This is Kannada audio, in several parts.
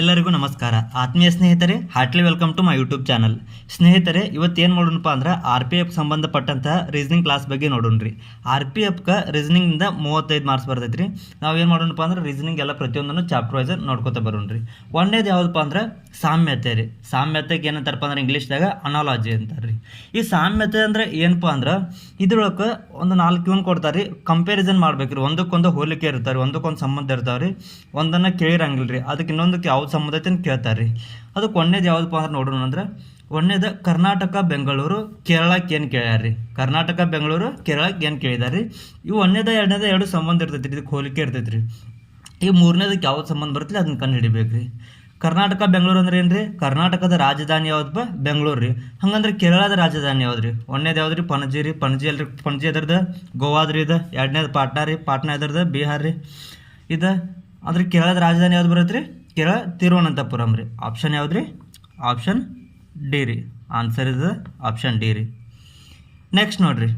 ಎಲ್ಲರಿಗೂ ನಮಸ್ಕಾರ. ಆತ್ಮೀಯ ಸ್ನೇಹಿತರೆ heartily welcome to my YouTube channel ಸ್ನೇಹಿತರೆ, ಇವತ್ತು ಏನು ಮಾಡೋಣಪ್ಪ ಅಂದ್ರೆ ಆರ್ ಪಿ ಎಫ್ ಸಂಬಂಧಪಟ್ಟಂತಹ ರೀಸನಿಂಗ್ ಕ್ಲಾಸ್ ಬಗ್ಗೆ ನೋಡೋಣ ರೀ ಆರ್ ಪಿ ಎಫ್ಗೆ ರೀಸನಿಂಗಿಂದ ಮೂವತ್ತೈದು ಮಾರ್ಕ್ಸ್ ಬರ್ತೈತೆ ರೀ ನಾವು ಏನು ಮಾಡೋಣಪ್ಪ ಅಂದ್ರೆ ರೀಸನಿಂಗ್ ಎಲ್ಲ ಪ್ರತಿಯೊಂದನ್ನು ಚಾಪ್ಟರ್ ವೈಸ್ ಬರೋಣ ಬರೋಣ್ರಿ. ಒಂದೇದು ಯಾವುದಪ್ಪ ಅಂದ್ರೆ ಸಾಮ್ಯತೆ ರೀ. ಸಾಮ್ಯತೆಗೆ ಏನಂತಾರಪ್ಪ ಅಂದ್ರೆ ಇಂಗ್ಲೀಷ್ದಾಗ ಅನಾಲಜಿ ಅಂತಾರೆ ರೀ ಈ ಸಾಮ್ಯತೆ ಅಂದ್ರೆ ಏನಪ್ಪ ಅಂದ್ರೆ ಇದ್ರೊಳಗೆ ಒಂದು ನಾಲ್ಕು ಇವನ್ ಕೊಡ್ತಾರೆ ರೀ ಕಂಪ್ಯಾರಿಸನ್ ಮಾಡ್ಬೇಕ್ರಿ. ಒಂದಕ್ಕೊಂದು ಹೋಲಿಕೆ ಇರ್ತಾರೆ ಒಂದಕ್ಕೊಂದು ಸಂಬಂಧ ಇರ್ತಾವೆ ರೀ ಒಂದನ್ನು ಕೇಳಿರಂಗಿಲ್ಲ ರೀ ಅದಕ್ಕೆ ಇನ್ನೊಂದಕ್ಕೆ ಯಾವ್ದು ಅಂತ ಕೇಳ್ತಾರೆ ರೀ ಅದಕ್ಕೆ ಒಂದೇದು ಯಾವುದಪ್ಪ ಅಂದ್ರೆ ನೋಡೋಣ ಅಂದ್ರೆ ಒಂದೇದ ಕರ್ನಾಟಕ, ಬೆಂಗಳೂರು, ಕೇರಳಕ್ಕೆ ಏನು ಕೇಳ್ಯಾರ ರೀ ಕರ್ನಾಟಕ, ಬೆಂಗಳೂರು, ಕೇರಳಕ್ಕೆ ಏನು ಕೇಳಿದಾರೆ ರೀ ಇವು ಒಂದೇದ ಎರಡನೇದ ಎರಡು ಸಂಬಂಧ ಇರ್ತೈತೆ ರೀ ಇದಕ್ಕೆ ಹೋಲಿಕೆ ಇರ್ತೈತೆ ರೀ ಈ ಮೂರನೇದಕ್ಕೆ ಯಾವ್ದು ಸಂಬಂಧ ಬರ್ತೈತಿ ಅದನ್ನ ಕಂಡು ಹಿಡಿಬೇಕು ರೀ ಕರ್ನಾಟಕ, ಬೆಂಗಳೂರು ಅಂದ್ರೆ ಏನು ರೀ ಕರ್ನಾಟಕದ ರಾಜಧಾನಿ ಯಾವ್ದಪ್ಪ? ಬೆಂಗಳೂರು ರೀ ಹಂಗಂದ್ರೆ ಕೇರಳದ ರಾಜಧಾನಿ ಯಾವ್ದು ರೀ ಒಂದೇದು ಯಾವ್ದು ರೀ ಪಣಜಿ ರೀ ಪಣಜಿ ಅಲ್ರಿ ಪಣಜಿ ಎದ್ರದ್ದು? ಗೋವಾದ ರೀ ಇದು. ಎರಡನೇದು ಪಾಟ್ನಾ ರೀ ಪಾಟ್ನಾ ಎದ್ರದ್ದು? ಬಿಹಾರ್ ರೀ ಇದು. ಅಂದ್ರೆ ಕೇರಳದ ರಾಜಧಾನಿ ಯಾವ್ದು ಬರುತ್ತೆ ಕೇರಳ ತಿರುವನಂತಪುರಂ ರೀ. ಆಪ್ಷನ್ ಯಾವ್ದು ರೀ ಆಪ್ಷನ್ ಡಿ ರೀ. ಆನ್ಸರ್ ಇದು ಆಪ್ಷನ್ ಡಿ ರೀ. ನೆಕ್ಸ್ಟ್ ನೋಡ್ರಿ.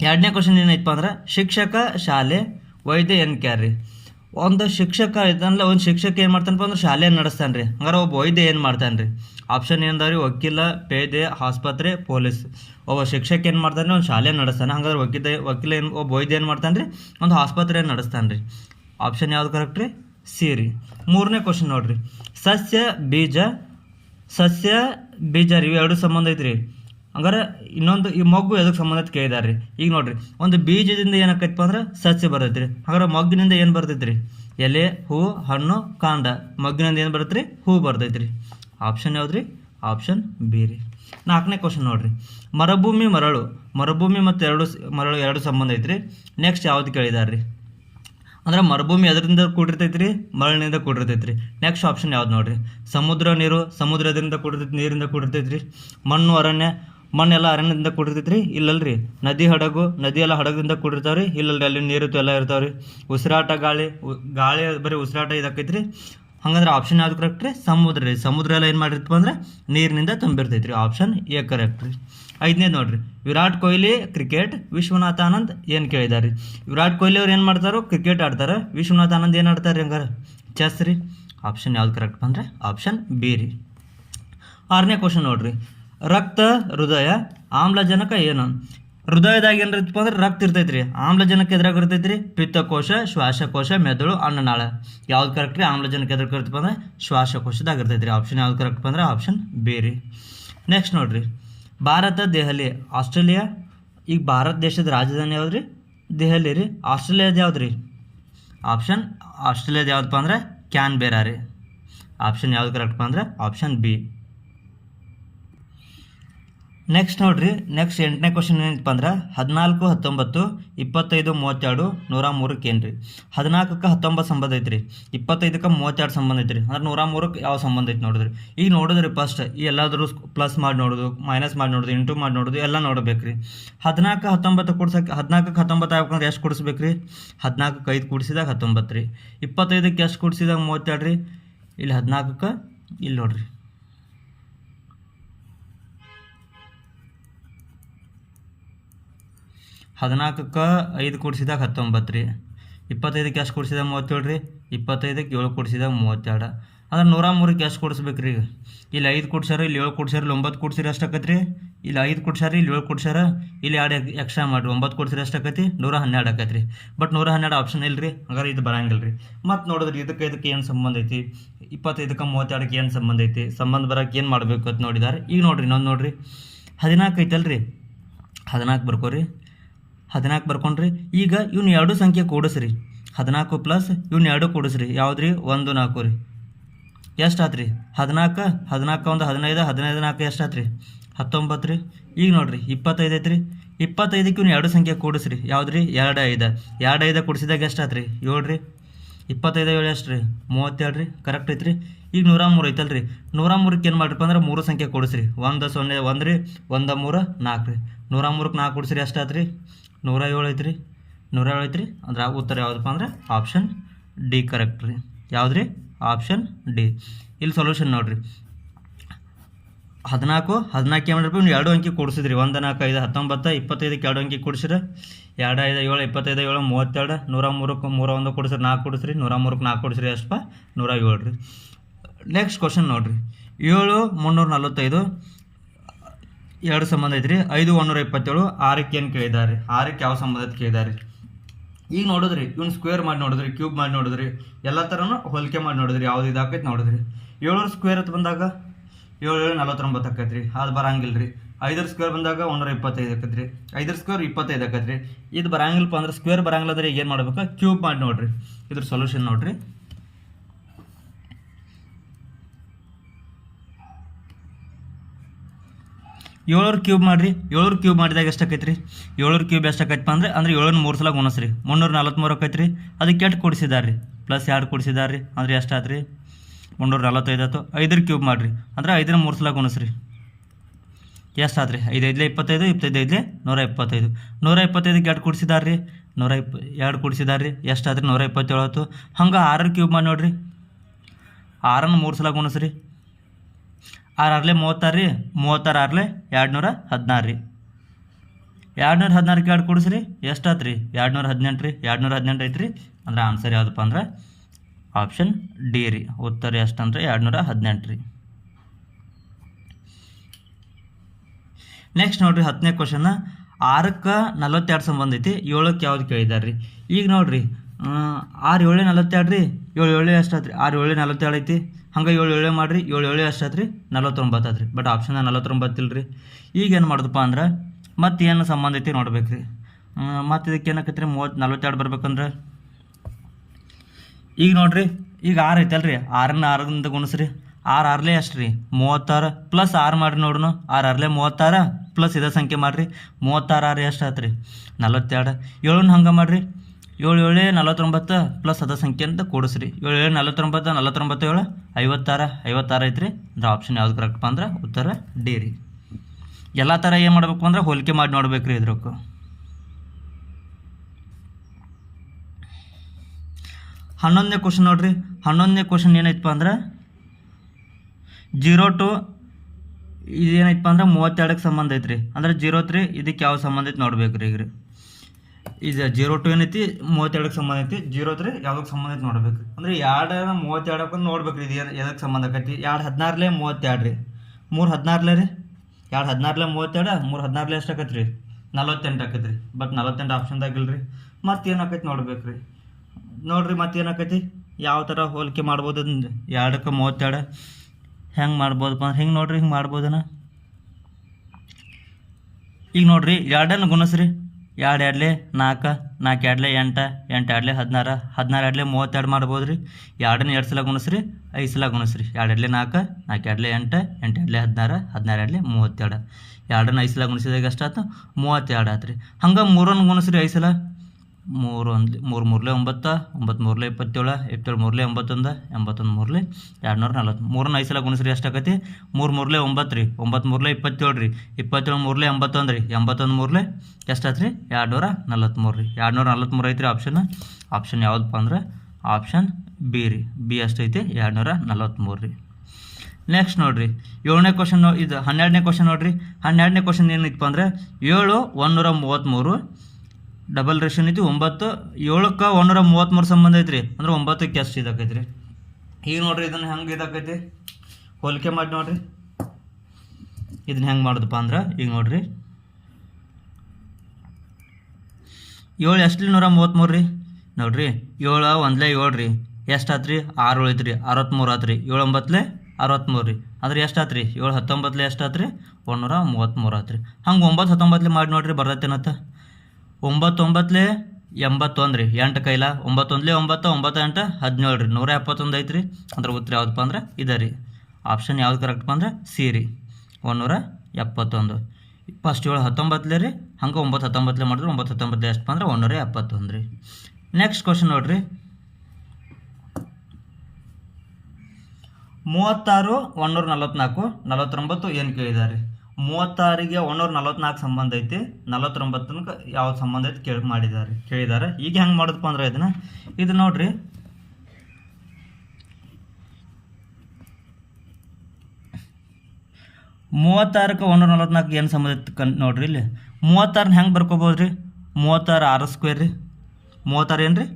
ಎರಡನೇ ಕ್ವಶನ್ ಏನೈತಪ್ಪ ಅಂದ್ರೆ, ಶಿಕ್ಷಕ ಶಾಲೆ ವೈದ್ಯ ಎನ್ ಕ್ಯಾರ್ ರೀ. ಒಂದು ಶಿಕ್ಷಕ ಇದನ್ನ ಒಂದು ಶಿಕ್ಷಕ ಏನು ಮಾಡ್ತಾನಪ್ಪ ಅಂದ್ರೆ ಶಾಲೆಯನ್ನು ನಡೆಸ್ತಾನೆ ರೀ. ಹಂಗಾರೆ ಒಬ್ಬ ವೈದ್ಯ ಏನು ಮಾಡ್ತಾನೆ ರೀ? ಆಪ್ಷನ್ ಏನದ ರೀ? ವಕೀಲ, ಪೇದೆ, ಆಸ್ಪತ್ರೆ, ಪೊಲೀಸ್. ಒಬ್ಬ ಶಿಕ್ಷಕ ಏನು ಮಾಡ್ತಾನೆ, ಒಂದು ಶಾಲೆ ನಡೆಸ್ತಾನೆ. ಹಂಗಾದ್ರೆ ವಕೀಲ ವಕೀಲ ಏನು, ಒಬ್ಬ ವೈದ್ಯ ಏನು ಮಾಡ್ತಾನೆ ರೀ? ಒಂದು ಆಸ್ಪತ್ರೆ ನಡೆಸ್ತಾನೆ ರೀ. ಆಪ್ಷನ್ ಯಾವ್ದು ಕರೆಕ್ಟ್ ರೀ? ಸಿ ರೀ ಮೂರನೇ ಕ್ವಶನ್ ನೋಡ್ರಿ. ಸಸ್ಯ, ಬೀಜ ಸಸ್ಯ, ಬೀಜ ರೀ, ಇವು ಎರಡು ಸಂಬಂಧ ಐತ್ರಿ. ಹಂಗಾರೆ ಇನ್ನೊಂದು ಈ ಮಗ್ಗು ಎದಕ್ಕೆ ಸಂಬಂಧ ಅಂತ ಕೇಳಿದಾರೆ ರೀ ಈಗ ನೋಡ್ರಿ, ಒಂದು ಬೀಜದಿಂದ ಏನಾಕೈತಪ್ಪ ಅಂದ್ರೆ ಸಸ್ಯ ಬರ್ತೈತೆ ರೀ ಹಾಗಾದ್ರೆ ಮಗ್ಗಿನಿಂದ ಏನು ಬರ್ತೈತೆ ರೀ ಎಲೆ, ಹೂ, ಹಣ್ಣು, ಕಾಂಡ. ಮಗ್ಗಿನಿಂದ ಏನು ಬರುತ್ತೆ ರೀ ಹೂ ಬರ್ತೈತೆ ರೀ ಆಪ್ಷನ್ ಯಾವ್ದು ಆಪ್ಷನ್ ಬಿ ರೀ. ನಾಲ್ಕನೇ ಕ್ವಶನ್ ನೋಡ್ರಿ. ಮರುಭೂಮಿ ಮರಳು. ಮರುಭೂಮಿ ಮತ್ತು ಎರಡು ಮರಳು ಎರಡು ಸಂಬಂಧ ಐತ್ರಿ. ನೆಕ್ಸ್ಟ್ ಯಾವ್ದು ಕೇಳಿದಾರೆ ರೀ ಅಂದ್ರೆ ಮರುಭೂಮಿ ಎದರಿಂದ ಕೂಡಿರ್ತೈತ್ರಿ? ರೀ ಮರಳಿನಿಂದ ಕೂಡಿರ್ತೈತ್ರಿ. ನೆಕ್ಸ್ಟ್ ಆಪ್ಷನ್ ಯಾವ್ದು ನೋಡ್ರಿ? ಸಮುದ್ರ ನೀರು, ಸಮುದ್ರದಿಂದ ಕೂಡಿರ್ತೈತಿ, ನೀರಿಂದ ಕೂಡಿರ್ತೈತ್ರಿ. ಮಣ್ಣು ಅರಣ್ಯ, ಮಣ್ಣೆಲ್ಲ ಅರಣ್ಯದಿಂದ ಕೂಡಿರ್ತೈತ್ರಿ? ಇಲ್ಲಲ್ರಿ. ನದಿ ಹಡಗು ನದಿ ಎಲ್ಲ ಹಡಗದಿಂದ ಕೂಡಿರ್ತಾವ್ರಿ? ಇಲ್ಲಲ್ರಿ. ಅಲ್ಲಿ ನೀರು ಎಲ್ಲ ಇರ್ತಾವ್ರಿ. ಉಸಿರಾಟ ಗಾಳಿ ಗಾಳಿ ಬರೀ ಉಸಿರಾಟ ಇದಾಕೈತೆ ರೀ ಹಂಗಂದ್ರೆ ಆಪ್ಷನ್ ಯಾವ್ದು ಕರೆಕ್ಟ್ ರೀ? ಸಮುದ್ರ ರೀ. ಸಮುದ್ರ ಎಲ್ಲ ಏನು ಮಾಡಿರ್ತಪ್ಪ ಅಂದ್ರೆ ನೀರಿನಿಂದ ತುಂಬಿರ್ತೈತ್ರಿ. ಆಪ್ಷನ್ ಎ ಕರೆಕ್ಟ್ ರೀ. ಐದನೇದು ನೋಡ್ರಿ. ವಿರಾಟ್ ಕೊಹ್ಲಿ ಕ್ರಿಕೆಟ್ ವಿಶ್ವನಾಥ್ ಆನಂದ್ ಏನು ಕೇಳಿದಾರೆ ವಿರಾಟ್ ಕೊಹ್ಲಿ ಅವ್ರು ಏನು ಮಾಡ್ತಾರೋ ಕ್ರಿಕೆಟ್ ಆಡ್ತಾರೆ. ವಿಶ್ವನಾಥ್ ಆನಂದ್ ಏನು ಆಡ್ತಾರೆ ಹಂಗಾರೆ? ಚೆಸ್ ರೀ. ಆಪ್ಷನ್ ಯಾವ್ದು ಕರೆಕ್ಟ್ ಬಂದರೆ ಆಪ್ಷನ್ ಬಿ ರೀ. ಆರನೇ ಕ್ವಶನ್ ನೋಡ್ರಿ. ರಕ್ತ ಹೃದಯ ಆಮ್ಲಜನಕ ಏನು? ಹೃದಯದಾಗ ಏನಿರ್ತಪ್ಪ ಅಂದ್ರೆ ರಕ್ತ ಇರ್ತೈತೆ ರೀ ಆಮ್ಲಜನಕ ಎದ್ರಾಗ ಇರ್ತೈತೆ ರೀ ಪಿತ್ತಕೋಶ, ಶ್ವಾಸಕೋಶ, ಮೆದುಳು, ಅನ್ನನಾಳ. ಯಾವ್ದು ಕರೆಕ್ಟ್ ರೀ? ಆಮ್ಲಜನಕ ಎದ್ರಾಗ ಇರ್ತಪ್ಪ ಅಂದ್ರೆ ಶ್ವಾಸಕೋಶದಾಗ ಇರ್ತೈತೆ ರೀ ಆಪ್ಷನ್ ಯಾವ್ದು ಕರೆಕ್ಟ್ ಬಂದ್ರೆ ಆಪ್ಷನ್ ಬಿ ರೀ. ನೆಕ್ಸ್ಟ್ ನೋಡ್ರಿ. ಭಾರತ, ದೆಹಲಿ, ಆಸ್ಟ್ರೇಲಿಯಾ, ಈಗ ಭಾರತ ದೇಶದ ರಾಜಧಾನಿ ಯಾವ್ದು ರೀ ದೆಹಲಿ ರೀ. ಆಸ್ಟ್ರೇಲಿಯಾದ ಯಾವುದು ರೀ ಆಪ್ಷನ್ ಆಸ್ಟ್ರೇಲಿಯಾದ ಯಾವ್ದಪ್ಪ ಅಂದ್ರೆ ಕ್ಯಾನ್ಬೆರಾ ರೀ. ಆಪ್ಷನ್ ಯಾವ್ದು ಕರೆಕ್ಟ್ ಅಂದ್ರೆ ಆಪ್ಷನ್ ಬಿ. ನೆಕ್ಸ್ಟ್ ನೋಡ್ರಿ ನೆಕ್ಸ್ಟ್ ಎಂಟನೇ ಕ್ವಶನ್ ಏನಪ್ಪ ಅಂದ್ರೆ ಹದಿನಾಲ್ಕು, ಹತ್ತೊಂಬತ್ತು, ಇಪ್ಪತ್ತೈದು, ಮೂವತ್ತೆರಡು, ನೂರ ಮೂರಕ್ಕೆ ಏನು ರೀ ಹದಿನಾಲ್ಕಕ್ಕೆ ಹತ್ತೊಂಬತ್ತು ಸಂಬಂಧ ಐತ್ರಿ. ಇಪ್ಪತ್ತೈದಕ್ಕೆ ಮೂವತ್ತೆರಡು ಸಂಬಂಧ ಐತ್ರಿ. ಅಂದ್ರೆ ನೂರ ಮೂರಕ್ಕೆ ಯಾವ ಸಂಬಂಧ ಐತಿ ನೋಡಿದ್ರಿ? ಈಗ ನೋಡಿದ್ರಿ ಫಸ್ಟ್ ಈ ಎಲ್ಲಾದರೂ ಪ್ಲಸ್ ಮಾಡಿ ನೋಡೋದು ಮೈನಸ್ ಮಾಡಿ ನೋಡೋದು ಇಂಟು ಮಾಡಿ ನೋಡೋದು, ಎಲ್ಲ ನೋಡ್ಬೇಕ್ರಿ. ಹದಿನಾಲ್ಕು ಹತ್ತೊಂಬತ್ತು ಕೂಡ್ಸಕ್ಕೆ ಹದಿನಾಲ್ಕಕ್ಕೆ ಹತ್ತೊಂಬತ್ತು ಆಗ್ಬೇಕಂದ್ರೆ ಎಷ್ಟು ಕೂಡಿಸ್ಬೇಕ್ರಿ? ಹದಿನಾಲ್ಕಕ್ಕೆ ಐದು ಕೂಡಿಸಿದಾಗ ಹತ್ತೊಂಬತ್ತು ರೀ. ಇಪ್ಪತ್ತೈದಕ್ಕೆ ಎಷ್ಟು ಕೂಡಿಸಿದಾಗ ಮೂವತ್ತೆರಡು ರೀ? ಇಲ್ಲಿ ಹದಿನಾಲ್ಕಕ್ಕೆ, ಇಲ್ಲಿ ನೋಡ್ರಿ. ಹದಿನಾಲ್ಕಕ್ಕೆ ಐದು ಕೂಡಿಸಿದಾಗ ಹತ್ತೊಂಬತ್ತು ರೀ. ಇಪ್ಪತ್ತೈದಕ್ಕೆ ಎಷ್ಟು ಕೂಡಿಸಿದಾಗ ಮೂವತ್ತೇಳು ರೀ? ಇಪ್ಪತ್ತೈದಕ್ಕೆ ಏಳು ಕೂಡಿಸಿದಾಗ ಮೂವತ್ತೆರಡು. ಅಂದ್ರೆ ನೂರ ಮೂರಕ್ಕೆ ಎಷ್ಟು ಕೊಡಿಸ್ಬೇಕು ರೀ ಇಲ್ಲಿ ಐದು ಕೊಡ್ಸಾರ ಇಲ್ಲಿ ಏಳು ಕೊಡ್ಸಾರ ಇಲ್ಲಿ ಒಂಬತ್ತು ಕೊಡ್ಸಿರ ಆಕೈತಿ ರೀ ಇಲ್ಲಿ ಐದು ಕೊಡ್ಸಾರ ಇಲ್ಲಿ ಏಳು ಕೊಡ್ಸಾರ ಇಲ್ಲಿ ಎರಡು ಎಕ್ಸ್ಟ್ರಾ ಮಾಡಿರಿ. ಒಂಬತ್ತು ಕೊಡ್ಸಿರ ಆಕತಿ ನೂರ ಹನ್ನೆರಡು ಆಕತ್ತೆ ರೀ ಬಟ್ ನೂರ ಹನ್ನೆರಡು ಆಪ್ಷನ್ ಇಲ್ಲ ರೀ ಹಂಗಾರೆ ಇದು ಬರಂಗಿಲ್ಲ ರೀ ಮತ್ತು ನೋಡಿದ್ರಿ, ಇದಕ್ಕೆ ಇದಕ್ಕೆ ಏನು ಸಂಬಂಧ ಐತಿ? ಇಪ್ಪತ್ತೈದಕ್ಕೆ ಮೂವತ್ತೆರಡಕ್ಕೆ ಏನು ಸಂಬಂಧ ಐತಿ? ಸಂಬಂಧ ಬರಕ್ಕೆ ಏನು ಮಾಡಬೇಕು ಅಂತ ನೋಡಿದಾರೆ. ಈಗ ನೋಡ್ರಿ, ಇನ್ನೊಂದು ನೋಡ್ರಿ. ಹದಿನಾಲ್ಕು ಐತಲ್ರಿ? ಹದಿನಾಲ್ಕು ಬರ್ಕೋರಿ. ಹದಿನಾಲ್ಕು ಬರ್ಕೊಂಡ್ರಿ. ಈಗ ಇವ್ನ ಎರಡು ಸಂಖ್ಯೆ ಕೂಡಿಸ್ರಿ. ಹದಿನಾಲ್ಕು ಪ್ಲಸ್ ಇವ್ನ ಎರಡು ಕೂಡಿಸ್ರಿ. ಯಾವುದ್ರಿ? ಒಂದು ನಾಲ್ಕು ರೀ. ಎಷ್ಟು ಆತ್ರಿ? ಹದಿನಾಲ್ಕು ಹದಿನಾಲ್ಕು ಒಂದು ಹದಿನೈದು ಹದಿನೈದು ನಾಲ್ಕು ಎಷ್ಟು ಆತ್ರಿ? ಹತ್ತೊಂಬತ್ತು ರೀ. ಈಗ ನೋಡಿರಿ, ಇಪ್ಪತ್ತೈದು ಐತ್ರಿ. ಇಪ್ಪತ್ತೈದಕ್ಕೆ ಇವ್ನ ಎರಡು ಸಂಖ್ಯೆ ಕೂಡಿಸ್ರಿ. ಯಾವುದ್ರಿ? ಎರಡು ಐದು. ಎರಡು ಐದು ಕೂಡಿಸಿದಾಗ ಎಷ್ಟು ಆತ್ರಿ? ಏಳು ರೀ. ಇಪ್ಪತ್ತೈದು, ಏಳು ಎಷ್ಟು ರೀ? ಮೂವತ್ತೆರಡು ರೀ. ಕರೆಕ್ಟ್ ಐತ್ರಿ. ಈಗ ನೂರ ಮೂರು ಐತಲ್ಲ ರೀ. ನೂರ ಮೂರಕ್ಕೆ ಏನು ಮಾಡ್ರಪ್ಪ ಅಂದ್ರೆ ಮೂರು ಸಂಖ್ಯೆ ಕೊಡಿಸ್ರಿ. ಒಂದು ಸೊನ್ನೆ ಒಂದು ರೀ. ಒಂದು ಮೂರು ನಾಲ್ಕು ರೀ. ನೂರ ಮೂರಕ್ಕೆ ನಾಲ್ಕು ಕೊಡಿಸ್ರಿ ಎಷ್ಟು ಆತ್ರಿ? ನೂರ ಏಳು ಐತ್ರಿ. ನೂರ ಏಳು ಐತ್ರಿ. ಅಂದ್ರೆ ಉತ್ತರ ಯಾವುದಪ್ಪ ಅಂದ್ರೆ ಆಪ್ಷನ್ ಡಿ ಕರೆಕ್ಟ್ ರೀ. ಯಾವುದ್ರಿ? ಆಪ್ಷನ್ ಡಿ ಇಲ್ಲಿ ಸೊಲ್ಯೂಷನ್ ನೋಡ್ರಿ. ಹದಿನಾಲ್ಕು ಹದಿನಾಲ್ಕು ಏನು ಮಾಡ್ರಿ ಎರಡು ಅಂಕಿ ಕೊಡಿಸಿದ್ರಿ. ಒಂದು, ನಾಲ್ಕು, ಐದು, ಹತ್ತೊಂಬತ್ತು ಇಪ್ಪತ್ತೈದಕ್ಕೆ ಎರಡು ಅಂಕಿ ಕೊಡಿಸಿರಿ. ಎರಡು, ಐದು, ಏಳು, ಇಪ್ಪತ್ತೈದು, ಏಳು, ಮೂವತ್ತೆರಡು, ನೂರ ಮೂರಕ್ಕೆ ಮೂರ ಒಂದು ಕೊಡಿಸ್ರಿ, ನಾಲ್ಕು ಕೊಡಿಸ್ರಿ, ನೂರ ಮೂರಕ್ಕೆ ನಾಲ್ಕು ಕೊಡಿಸ್ರಿ ಅಷ್ಟಪ್ಪ ನೂರ ಏಳು ರೀ. ನೆಕ್ಸ್ಟ್ ಕ್ವಶನ್ ನೋಡಿರಿ. ಏಳು, ಮುನ್ನೂರ ನಲವತ್ತೈದು ಎರಡು ಸಂಬಂಧ ಐತ್ರಿ. ಐದು ಒಂದೂರ ಇಪ್ಪತ್ತೇಳು, ಆರಕ್ಕೆ ಏನು ಕೇಳಿದ್ದಾರೆ ಆರಕ್ಕೆ ಯಾವ ಸಂಬಂಧ ಅಂತ ಕೇಳಿದ್ದಾರೆ ಈಗ ನೋಡಿದ್ರಿ, ಇವ್ನು ಸ್ಕ್ವೇರ್ ಮಾಡಿ ನೋಡಿದ್ರಿ ಕ್ಯೂಬ್ ಮಾಡಿ ನೋಡಿದ್ರಿ, ಎಲ್ಲ ಥರನೂ ಹೋಲಿಕೆ ಮಾಡಿ ನೋಡಿದ್ರಿ, ಯಾವ್ದು ಇದಾಕೈತೆ ನೋಡಿದ್ರಿ. ಏಳರ ಸ್ಕ್ವೇರ್ ಅಂತ ಬಂದಾಗ ಏಳು ಏಳು ನಲವತ್ತೊಂಬತ್ತು ಆಕೈತೆ ರೀ ಅದು ಬರಂಗಿಲ್ಲ ರೀ ಐದರ ಸ್ಕ್ವೇರ್ ಬಂದಾಗ ಒಂದೂರ ಇಪ್ಪತ್ತೈದು ಆಕೈತೆ ರೀ ಐದರ ಸ್ಕ್ವೇರ್ ಇಪ್ಪತ್ತೈದು ಆಕೈತೆ ರೀ ಇದು ಬರಂಗಿಲ್ಲಪ್ಪ ಅಂದ್ರೆ ಸ್ಕ್ವೇರ್ ಬರಂಗಿಲ್ಲ ಅಂದ್ರೆ ಏನು ಮಾಡ್ಬೇಕು? ಕ್ಯೂಬ್ ಮಾಡಿ ನೋಡ್ರಿ. ಇದ್ರ ಸೊಲ್ಯೂಷನ್ ನೋಡ್ರಿ. ಏಳೂರು ಕ್ಯೂಬ್ ಮಾಡಿರಿ. ಏಳೂರು ಕ್ಯೂಬ್ ಮಾಡಿದಾಗ ಎಷ್ಟು ಆಕೈತೆ ರೀ ಏಳೂರು ಕ್ಯೂಬ್ ಎಷ್ಟು ಆಕೈತಪ್ಪ ಅಂದ್ರೆ ಅಂದ್ರೆ ಏಳನ್ನ ಮೂರು ಸಲ ಗುಣಸ್ರಿ ಮುನ್ನೂರು ನಲ್ವತ್ತ್ಮೂರು ಆಕೈತ್ರಿ ಅದಕ್ಕೆ ಎಂಟು ಕೊಡಿಸಿದಾರೆ ರೀ ಪ್ಲಸ್ ಎರಡು ಕೊಡಿಸಿದಾರೆ ರೀ ಅಂದ್ರೆ ಆತು ರೀ ಮುನ್ನೂರ ನಲ್ವತ್ತೈದು ಆಯ್ತು ಐದರ ಕ್ಯೂಬ್ ಮಾಡಿರಿ. ಅಂದ್ರೆ ಐದರ ಮೂರು ಸಲ ಗುಣಸ್ರಿ ಎಷ್ಟು ರೀ ಐದು ಐದಲೇ ಇಪ್ಪತ್ತೈದು ಇಪ್ಪತ್ತೈದು ಐದಲೇ ನೂರ ಇಪ್ಪತ್ತೈದು ನೂರ ಇಪ್ಪತ್ತೈದಕ್ಕೆ ಎರಡು ಕೊಡಿಸಿದಾರೆ ರೀ ನೂರ ಇಪ್ಪ, ಎರಡು ಕೊಡಿಸಿದಾರೆ ರೀ ಎಷ್ಟು ಆತ್ರಿ? ನೂರ ಇಪ್ಪತ್ತೇಳು ಆಯ್ತು ಹಂಗೆ ಆರರ ಕ್ಯೂಬ್ ಮಾಡಿ ನೋಡಿರಿ. ಆರನ್ನು ಮೂರು ಸಲ ಗುಣಿಸ್ರಿ ಆರು ಮೂವತ್ತಾರು ರೀ? ಮೂವತ್ತಾರು ಆರ್ಲೆ ಎರಡು ನೂರ ಹದಿನಾರು ರೀ. ಎರಡು ನೂರ ಹದಿನಾರಕ್ಕೆ ಎರಡು ಕೊಡಿಸ್ರಿ ಎಷ್ಟು ಆತು ರೀ? ಎರಡು ನೂರ ಹದಿನೆಂಟು ರೀ? ಎರಡು ನೂರ ಹದಿನೆಂಟು ಐತೆ ರೀ ಅಂದ್ರೆ ಆನ್ಸರ್ ಯಾವುದಪ್ಪ ಅಂದ್ರೆ ಆಪ್ಷನ್ ಡಿ ರೀ. ಉತ್ತರ ಎಷ್ಟು ಅಂದ್ರೆ ಎರಡು ನೂರ ಹದಿನೆಂಟು ರೀ. ನೆಕ್ಸ್ಟ್ ನೋಡಿರಿ ಹತ್ತನೇ ಕ್ವಶನ್ ಆರಕ್ಕೆ ನಲವತ್ತೆರಡು ಸಂಬಂಧ ಐತಿ, ಏಳಕ್ಕೆ ಯಾವ್ದು ಕೇಳಿದಾರೆ ರೀ ಈಗ ನೋಡ್ರಿ ಆರು ಏಳು ನಲವತ್ತೆರಡು ರೀ ಏಳು ಏಳು ಎಷ್ಟು ಆತ್ರಿ ಆರು ಏಳು ನಲವತ್ತೆರಡು ಐತಿ. ಹಂಗೆ ಏಳು ಏಳು ಮಾಡಿರಿ, ಏಳು ಏಳು ಎಷ್ಟು ಆತ್ರಿ ನಲವತ್ತೊಂಬತ್ತು ಆತ್ರಿ. ಬಟ್ ಆಪ್ಷನ್ ನಲವತ್ತೊಂಬತ್ತು ಇಲ್ಲ ರೀ ಈಗ ಏನು ಮಾಡೋದಪ್ಪ ಅಂದ್ರೆ, ಮತ್ತೆ ಏನು ಸಂಬಂಧ ಐತಿ ನೋಡ್ಬೇಕು ರೀ ಮತ್ತು ಇದಕ್ಕೆ ಏನಾಕೈತೆ ರೀ ಮೂವತ್ತು, ನಲ್ವತ್ತೆರಡು ಬರ್ಬೇಕಂದ್ರೆ. ಈಗ ನೋಡಿರಿ, ಈಗ ಆರು ಐತಲ್ರಿ. ಆರನ್ನ ಆರಿಂದ ಗುಣಿಸ್ರಿ. ಆರು ಆರ್ಲೆ ಅಷ್ಟು ರೀ ಮೂವತ್ತಾರು ಪ್ಲಸ್ ಆರು ಮಾಡಿರಿ ನೋಡೋಣ ಆರು ಆರ್ಲೆ ಮೂವತ್ತಾರು ಪ್ಲಸ್ ಇದೇ ಸಂಖ್ಯೆ ಮಾಡಿರಿ. ಮೂವತ್ತಾರು ಆರು ಎಷ್ಟು ಆತು ನಲ್ವತ್ತೆರಡು ನಲವತ್ತೆರಡು. ಏಳನ್ನ ಹಂಗೆ ಮಾಡಿರಿ. ಏಳು ಏಳು ನಲವತ್ತೊಂಬತ್ತು ಪ್ಲಸ್ ಅದ ಸಂಖ್ಯೆ ಅಂತ ಕೂಡಿಸ್ರಿ. ಏಳು ಏಳು ನಲವತ್ತೊಂಬತ್ತು ನಲವತ್ತೊಂಬತ್ತು ಏಳು ಐವತ್ತಾರು ಐವತ್ತಾರು ಐತ್ರಿ. ಅಂದ್ರೆ ಆಪ್ಷನ್ ಯಾವ್ದು ಕರೆಕ್ಟ್ಪ ಅಂದ್ರೆ ಉತ್ತರ ಡಿ ರೀ. ಎಲ್ಲ ಥರ ಏನು ಮಾಡಬೇಕು ಅಂದ್ರೆ ಹೋಲಿಕೆ ಮಾಡಿ ನೋಡ್ಬೇಕು ರೀ ಇದ್ರಕ್ಕೂ. ಹನ್ನೊಂದನೇ ಕ್ವಶನ್ ನೋಡ್ರಿ. ಹನ್ನೊಂದನೇ ಕ್ವಶನ್ ಏನೈತಪ್ಪ ಅಂದ್ರೆ ಜೀರೋ ಟು ಇದೇನೈತಪ್ಪ ಅಂದ್ರೆ ಮೂವತ್ತೆರಡಕ್ಕೆ ಸಂಬಂಧ ಐತ್ರಿ. ಅಂದ್ರೆ ಜೀರೋ ತ್ರೀ ಇದಕ್ಕೆ ಯಾವ ಸಂಬಂಧ ಐತೆ ನೋಡ್ಬೇಕು ರೀ ಈಗ ರೀ. ಇದು ಜೀರೋ ಟು ಏನೈತಿ ಮೂವತ್ತೆರಡಕ್ಕೆ ಸಂಬಂಧ ಐತಿ. ಜೀರೋ ತ್ರೀ ಯಾವ್ದಕ್ಕೆ ಸಂಬಂಧ ಐತಿ ನೋಡ್ಬೇಕು. ಅಂದ್ರೆ ಎರಡು ಮೂವತ್ತೆರಡಕ್ಕೆ ನೋಡ್ಬೇಕು ರೀ ಇದು ಎದಕ್ಕೆ ಸಂಬಂಧ ಆಕೈತಿ? ಎರಡು ಹದಿನಾರಲೇ ಮೂವತ್ತೆರಡು ರೀ. ಮೂರು ಹದಿನಾರಲೇ ರೀ. ಎರಡು ಹದಿನಾರಲೇ ಮೂವತ್ತೆರಡು, ಮೂರು ಹದಿನಾರಲೇ ಎಷ್ಟು ಆಕೈತಿ ರೀ ನಲವತ್ತೆಂಟು ಆಕೈತಿ ರೀ ಬಟ್ ನಲವತ್ತೆಂಟು ಆಪ್ಷನ್ದಾಗ ರೀ ಮತ್ತೆ ಏನು ಆಕೈತಿ ನೋಡ್ಬೇಕು ರೀ. ನೋಡ್ರಿ ಮತ್ತೆ ಏನಾಕೈತಿ ಯಾವ ಥರ ಹೋಲಿಕೆ ಮಾಡ್ಬೋದು ಅಂದ್ರೆ ಎರಡಕ್ಕೆ ಮೂವತ್ತೆರಡು. ಹೆಂಗೆ ಮಾಡ್ಬೋದಪ್ಪ ಅಂದ್ರೆ ಹಿಂಗೆ ನೋಡ್ರಿ, ಹಿಂಗೆ ಮಾಡ್ಬೋದನ? ಈಗ ನೋಡ್ರಿ, ಎರಡನ್ನು ಗುಣಿಸ್ರಿ. ಎರಡು ಎರಡ್ಲೆ ನಾಲ್ಕು ನಾಲ್ಕು ಎರಡ್ಲೆ ಎಂಟು ಎಂಟು ಎರಡ್ಲೆ ಹದಿನಾರು ಹದಿನಾರು ಎರಡ್ಲೆ ಮೂವತ್ತೆರಡು ಮಾಡ್ಬೋದು ರೀ ಎರಡನ್ನ ಎರಡು ಸಲ ಗುಣಿಸ್ರಿ, ಐದು ಸಲ ಗುಣಿಸ್ರಿ. ಎರಡು ಎರಡ್ಲೆ ನಾಲ್ಕು ನಾಲ್ಕು ಎರಡ್ಲೆ ಎಂಟು ಎಂಟು ಎರಡ್ಲೆ ಹದಿನಾರು ಹದಿನಾರು ಎರಡ್ಲೆ ಮೂವತ್ತೆರಡು. ಎರಡನ್ನ ಐದು ಸಲ ಗುಣಿಸಿದಾಗ ಎಷ್ಟಾಯ್ತು ಮೂವತ್ತೆರಡು ಆಯ್ತು ರೀ ಹಂಗೆ ಮೂರನ್ನು ಗುಣಿಸ್ರಿ ಐದು ಸಲ. ಮೂರು ಒಂದು, ಮೂರು ಮೂರಲೆ ಒಂಬತ್ತು ಒಂಬತ್ತು ಮೂರಲೆ ಇಪ್ಪತ್ತೇಳು ಇಪ್ಪತ್ತೇಳು ಮೂರಲೆ ಎಂಬತ್ತೊಂದು ಎಂಬತ್ತೊಂದು ಮೂರಲೆ ಎರಡು ನೂರ ನಲ್ವತ್ತು. ಮೂರನ್ನ ಐಸಲ ಸಲ ಗುಣಿಸ್ರಿ ಎಷ್ಟಾಗೈತಿ ಮೂರು ಮೂರಲೆ ಒಂಬತ್ತು ರೀ, ಒಂಬತ್ತು ಮೂರಲೆ ಇಪ್ಪತ್ತೇಳು ರೀ, ಇಪ್ಪತ್ತೇಳು ಮೂರಲೆ ಎಂಬತ್ತೊಂದು ರೀ, ಎಂಬತ್ತೊಂದು ಮೂರಲೆ ಎಷ್ಟಾಯ್ತು ರೀ ಎರಡು ನೂರ ನಲ್ವತ್ತ್ಮೂರು ರೀ ಎರಡು ನೂರ ಐತ್ರಿ ಆಪ್ಷನ್ ಆಪ್ಷನ್ ಯಾವುದಪ್ಪ ಅಂದ್ರೆ ಆಪ್ಷನ್ ಬಿ ರೀ. ಬಿ ಎಷ್ಟೈತಿ? ಎರಡು ನೂರ ನಲ್ವತ್ತ್ಮೂರು ರೀ. ನೆಕ್ಸ್ಟ್ ನೋಡಿರಿ, ಏಳನೇ ಕ್ವಶನ್ ಇದು ಹನ್ನೆರಡನೇ ಕ್ವಶನ್ ನೋಡಿರಿ. ಹನ್ನೆರಡನೇ ಕ್ವಶನ್ ಏನಿತ್ತು ಅಂದ್ರೆ ಏಳು ಒಂದೂರ ಮೂವತ್ತ್ಮೂರು ಡಬಲ್ ರೇಷನ್ ಐತಿ, ಒಂಬತ್ತು, ಏಳಕ್ಕೆ ಒಂದೂರ ಮೂವತ್ತ್ಮೂರು ಸಂಬಂಧ ಐತ್ರಿ. ಅಂದ್ರೆ ಒಂಬತ್ತಕ್ಕೆ ಎಷ್ಟು ಇದಾಕೈತಿ ರೀ ಈಗ ನೋಡ್ರಿ ಇದನ್ನು ಹೆಂಗೆ ಇದಾಕೈತಿ? ಹೋಲಿಕೆ ಮಾಡಿ ನೋಡ್ರಿ. ಇದನ್ನ ಹೆಂಗೆ ಮಾಡೋದಪ್ಪ ಅಂದ್ರೆ, ಈಗ ನೋಡ್ರಿ. ಏಳು ಎಷ್ಟು ನೂರ ಮೂವತ್ತ್ಮೂರು ರೀ? ನೋಡ್ರಿ, ಏಳು ಒಂದ್ಲೆ ಏಳು ರೀ. ಎಷ್ಟು ಆತ್ರಿ? ಆರು ಉಳಿತು ರೀ ಅರವತ್ತ್ಮೂರು ಆತ್ರಿ. ಏಳು ಒಂಬತ್ತಲೆ ಅರವತ್ತ್ಮೂರು ರೀ. ಅಂದ್ರೆ ಎಷ್ಟು ಆತ್ರಿ? ಏಳು ಹತ್ತೊಂಬತ್ತಲೆ ಎಷ್ಟು ಆತ್ರಿ? ಒಂದೂರ ಮೂವತ್ತ್ಮೂರು ಆತ್ರಿ. ಹಂಗೆ ಒಂಬತ್ತು ಹತ್ತೊಂಬತ್ತಲೆ ಮಾಡಿ ನೋಡ್ರಿ ಬರ್ತೈತೇನತ್ತ ಒಂಬತ್ತು ಒಂಬತ್ತಲೆ ಎಂಬತ್ತೊಂದು ರೀ ಎಂಟು ಕೈಲ. ಒಂಬತ್ತೊಂದಲೇ ಒಂಬತ್ತು ಒಂಬತ್ತು ಎಂಟು ಹದಿನೇಳು ರೀ ನೂರ ಎಪ್ಪತ್ತೊಂದು ಐತ್ರಿ. ಅಂದ್ರೆ ಉತ್ತರ ಯಾವುದಪ್ಪ ಅಂದ್ರೆ ಇದೆ ರೀ ಆಪ್ಷನ್ ಯಾವ್ದು ಕರೆಕ್ಟ್ಪ ಅಂದ್ರೆ ಸಿ ರೀ. ಒಂದೂರ ಎಪ್ಪತ್ತೊಂದು. ಫಸ್ಟ್ ಏಳು ಹತ್ತೊಂಬತ್ತಲೇ ರೀ. ಹಂಗೆ ಒಂಬತ್ತು ಹತ್ತೊಂಬತ್ತಲೇ ಮಾಡಿದ್ರೆ ಒಂಬತ್ತು ಹತ್ತೊಂಬತ್ತಲೇ ಎಷ್ಟಪ್ಪ ಅಂದ್ರೆ ಒಂದೂರ ಎಪ್ಪತ್ತೊಂದು ರೀ. ನೆಕ್ಸ್ಟ್ ಕ್ವಶನ್ ನೋಡಿರಿ. ಮೂವತ್ತಾರು, ಒಂದೂರ ನಲವತ್ತ್ನಾಲ್ಕು ನಲವತ್ತೊಂಬತ್ತು ಏನು ಕೇಳಿದ್ದಾರೆ ಮೂವತ್ತಾರಿಗೆ ಒಂದೂರ ನಲವತ್ನಾಲ್ಕು ಸಂಬಂಧ ಐತಿ ನಲವತ್ತೊಂಬತ್ತನಕ್ಕೆ ಯಾವ ಸಂಬಂಧ ಐತಿ ಕೇಳಿ ಮಾಡಿದ್ದಾರೆ ಕೇಳಿದ್ದಾರೆ ಈಗ ಹೆಂಗೆ ಮಾಡೋದಪ್ಪ ಅಂದ್ರೆ ಇದನ್ನ, ಇದು ನೋಡ್ರಿ. ಮೂವತ್ತಾರಕ್ಕೆ ಒಂದೂರ ನಲವತ್ನಾಲ್ಕು ಏನು ಸಂಬಂಧ ಐತಿ ಕನ್ ನೋಡ್ರಿ ಇಲ್ಲಿ. ಮೂವತ್ತಾರನ್ನ ಹೆಂಗೆ ಬರ್ಕೋಬೋದು ರೀ ಮೂವತ್ತಾರು ಆರು ಸ್ಕ್ವೇರ್ ರೀ. ಮೂವತ್ತಾರು ಏನು ರೀ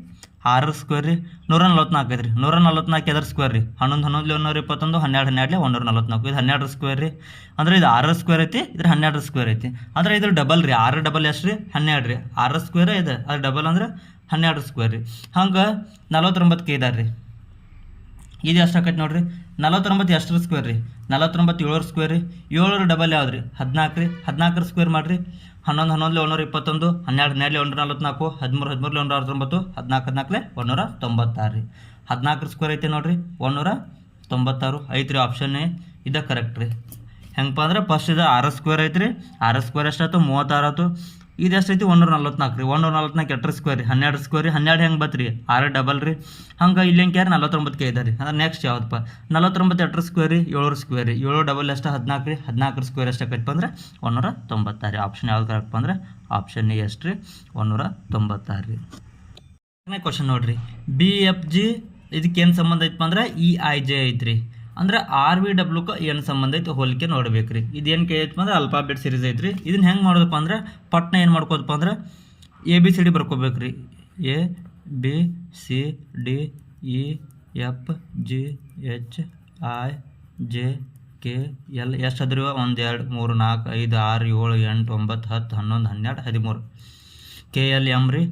ಆರರ ಸ್ಕ್ವೇರ್ ರೀ. ನೂರ ನಲ್ವತ್ನಾಲ್ಕು ಐತ್ರಿ. ನೂರ ನಲ್ವತ್ನಾಲ್ಕು ಎದರ್ ಸ್ಕ್ವೇರ್ ರೀ. ಹನ್ನೊಂದು ಹನ್ನೊಂದು ಒಂದೂರ ಇಪ್ಪತ್ತೊಂದು, ಹನ್ನೆರಡು ಹನ್ನೆರಡು ಒಂದೂರ ನಲ್ವತ್ನಾಲ್ಕು. ಇದು ಹನ್ನೆರಡು ಸ್ಕ್ವೇರ್ ರೀ. ಅಂದ್ರೆ ಇದು ಆರು ಸ್ಕ್ವೇರ್ ಐತಿ, ಇದ್ರ ಹನ್ನೆರಡು ಸ್ಕ್ವೇರ್ ಐತಿ. ಅಂದ್ರೆ ಇದ್ರ ಡಬಲ್ ರೀ. ಆರು ಡಬಲ್ ಎಷ್ಟು ರೀ? ಹನ್ನೆರಡು ರೀ. ಆರು ಸ್ಕ್ವೇರ್ ಇದೆ. ಅದು ಡಬಲ್ ಅಂದ್ರೆ ಹನ್ನೆರಡು ಸ್ಕ್ವೇರ್ ರೀ. ಹಂಗೆ ನಲ್ವತ್ತೊಂಬತ್ತು ಇದಾರೆ ರೀ ಇದು ಎಷ್ಟು ಆಕೈತೆ ನೋಡಿರಿ? ನಲವತ್ತೊಂಬತ್ತು ಎಷ್ಟರ ಸ್ಕ್ವೇರ್ ರೀ. ನಲವತ್ತೊಂಬತ್ತು ಏಳರ ಸ್ಕ್ವೇರ್ ರೀ. ಏಳರ ಡಬಲ್ ಯಾವ್ದು ರೀ ಹದಿನಾಲ್ಕು ರೀ. ಹದಿನಾಲ್ಕರ ಸ್ಕ್ವೇರ್ ಮಾಡಿರಿ. ಹನ್ನೊಂದು ಹನ್ನೊಂದು ಒಂದೂರ ಇಪ್ಪತ್ತೊಂದು ಹನ್ನೆರಡು ಹನ್ನೆರಡು ಒಂದೂರ ನಲ್ವತ್ನಾಲ್ಕು, ಹದಿಮೂರು ಹದಿಮೂರು ಒಂದೂರ ಅರವತ್ತೊಂಬತ್ತು, ಹದಿನಾಲ್ಕು ಹದಿನಾಲ್ಕಲೆ ಒಂದೂರ ತೊಂಬತ್ತಾರು ರೀ. ಹದಿನಾಲ್ಕರ ಸ್ಕ್ವೇರ್ ಐತೆ ನೋಡಿರಿ ಒಂದೂರ ತೊಂಬತ್ತಾರು. ಐತ್ರಿ ಆಪ್ಷನ್ ಇದ ಕರೆಕ್ಟ್ ರೀ. ಹೆಂಗಪ್ಪ ಅಂದ್ರೆ ಫಸ್ಟ್ ಇದು ಆರ್ ಸ್ಕ್ವೇರ್ ಐತ್ರಿ. ಆರ್ ಸ್ಕ್ವೇರ್ ಎಷ್ಟಾಯ್ತು? ಮೂವತ್ತಾರು ಆಯ್ತು. ಇದು ಎಷ್ಟೈತಿ? ಒಂದೂರ ನಲ್ವತ್ನಾಲ್ಕು ರೀ. ಒಂದೂರ ನಲ್ವತ್ನಾಲ್ಕು ಎಟ್ರ ಸ್ಕ್ವೇರ್ ರೀ. ಹನ್ನೆರಡು ಸ್ಕ್ವೇರ್ ರೀ. ಹನ್ನೆರಡು ಹೆಂಗೆ ಬತ್ರಿ? ಆರು ಡಬಲ್ ರೀ. ಹಂಗೆ ಇಲ್ಲಿ ಹೆಂಗೆ ಯಾರು ನಲ್ವತ್ತೊಂಬತ್ತು ಇದೆ ರೀ. ಅಂದ್ರೆ ನೆಕ್ಸ್ಟ್ ಯಾವ್ದಪ್ಪ? ನಲ್ವತ್ತೊಂಬತ್ತು ಎಟ್ರ ಸ್ಕ್ವೇರ್ ರೀ ಏಳು ಸ್ಕ್ವೇರ್ ರೀ. ಏಳು ಡಬಲ್ ಎಷ್ಟು? ಹದಿನಾಲ್ಕು ರೀ. ಹದಿನಾಲ್ಕರ ಸ್ಕ್ವೇರ್ ಎಷ್ಟು ಆಕೈತಪ್ಪ ಅಂದ್ರೆ ಒಂದೂರ ತೊಂಬತ್ತಾರು ರೀ. ಆಪ್ಷನ್ ಯಾವ್ದು ಕರೆಕ್ಟ್ ಅಂದ್ರೆ ಆಪ್ಷನ್ ಎಷ್ಟು ರೀ? ಒಂದೂರ ತೊಂಬತ್ತಾರು ರೀ ಕ್ವಶನ್ ನೋಡಿರಿ. ಬಿ ಎಫ್ ಜಿ ಇದಕ್ಕೆ ಏನು ಸಂಬಂಧ ಐತಪ್ಪ ಅಂದ್ರೆ ಇ ಐ ಜೆ ಐತ್ರಿ. ಅಂದ್ರೆ ಆರ್ ವಿ ಡಬ್ಲ್ಯೂಕ ಏನು ಸಂಬಂಧ ಐತೆ ಹೋಲಿಕೆ ನೋಡ್ಬೇಕ್ರಿ. ಇದೇನು ಕೇಳೈತಪ್ಪ ಅಂದ್ರೆ ಅಲ್ಫಾಬೆಟ್ ಸೀರೀಸ್ ಐತ್ರಿ. ಇದನ್ನ ಹೆಂಗೆ ಮಾಡೋದಪ್ಪ ಅಂದ್ರೆ ಪಟ್ನ ಏನು ಮಾಡ್ಕೋದಪ್ಪ ಅಂದ್ರೆ A B C D ಬರ್ಕೋಬೇಕ್ರಿ. A B C D E F G H I J K L ಎಷ್ಟು ಅದ್ರಿ ಒಂದು ಎರಡು ಮೂರು, ನಾಲ್ಕು, ಐದು, ಆರು, ಏಳು, ಎಂಟು, ಒಂಬತ್ತು, ಹತ್ತು, ಹನ್ನೊಂದು, ಹನ್ನೆರಡು, ಹದಿಮೂರು. ಕೆ ಎಲ್ ಎಂ ರೀ.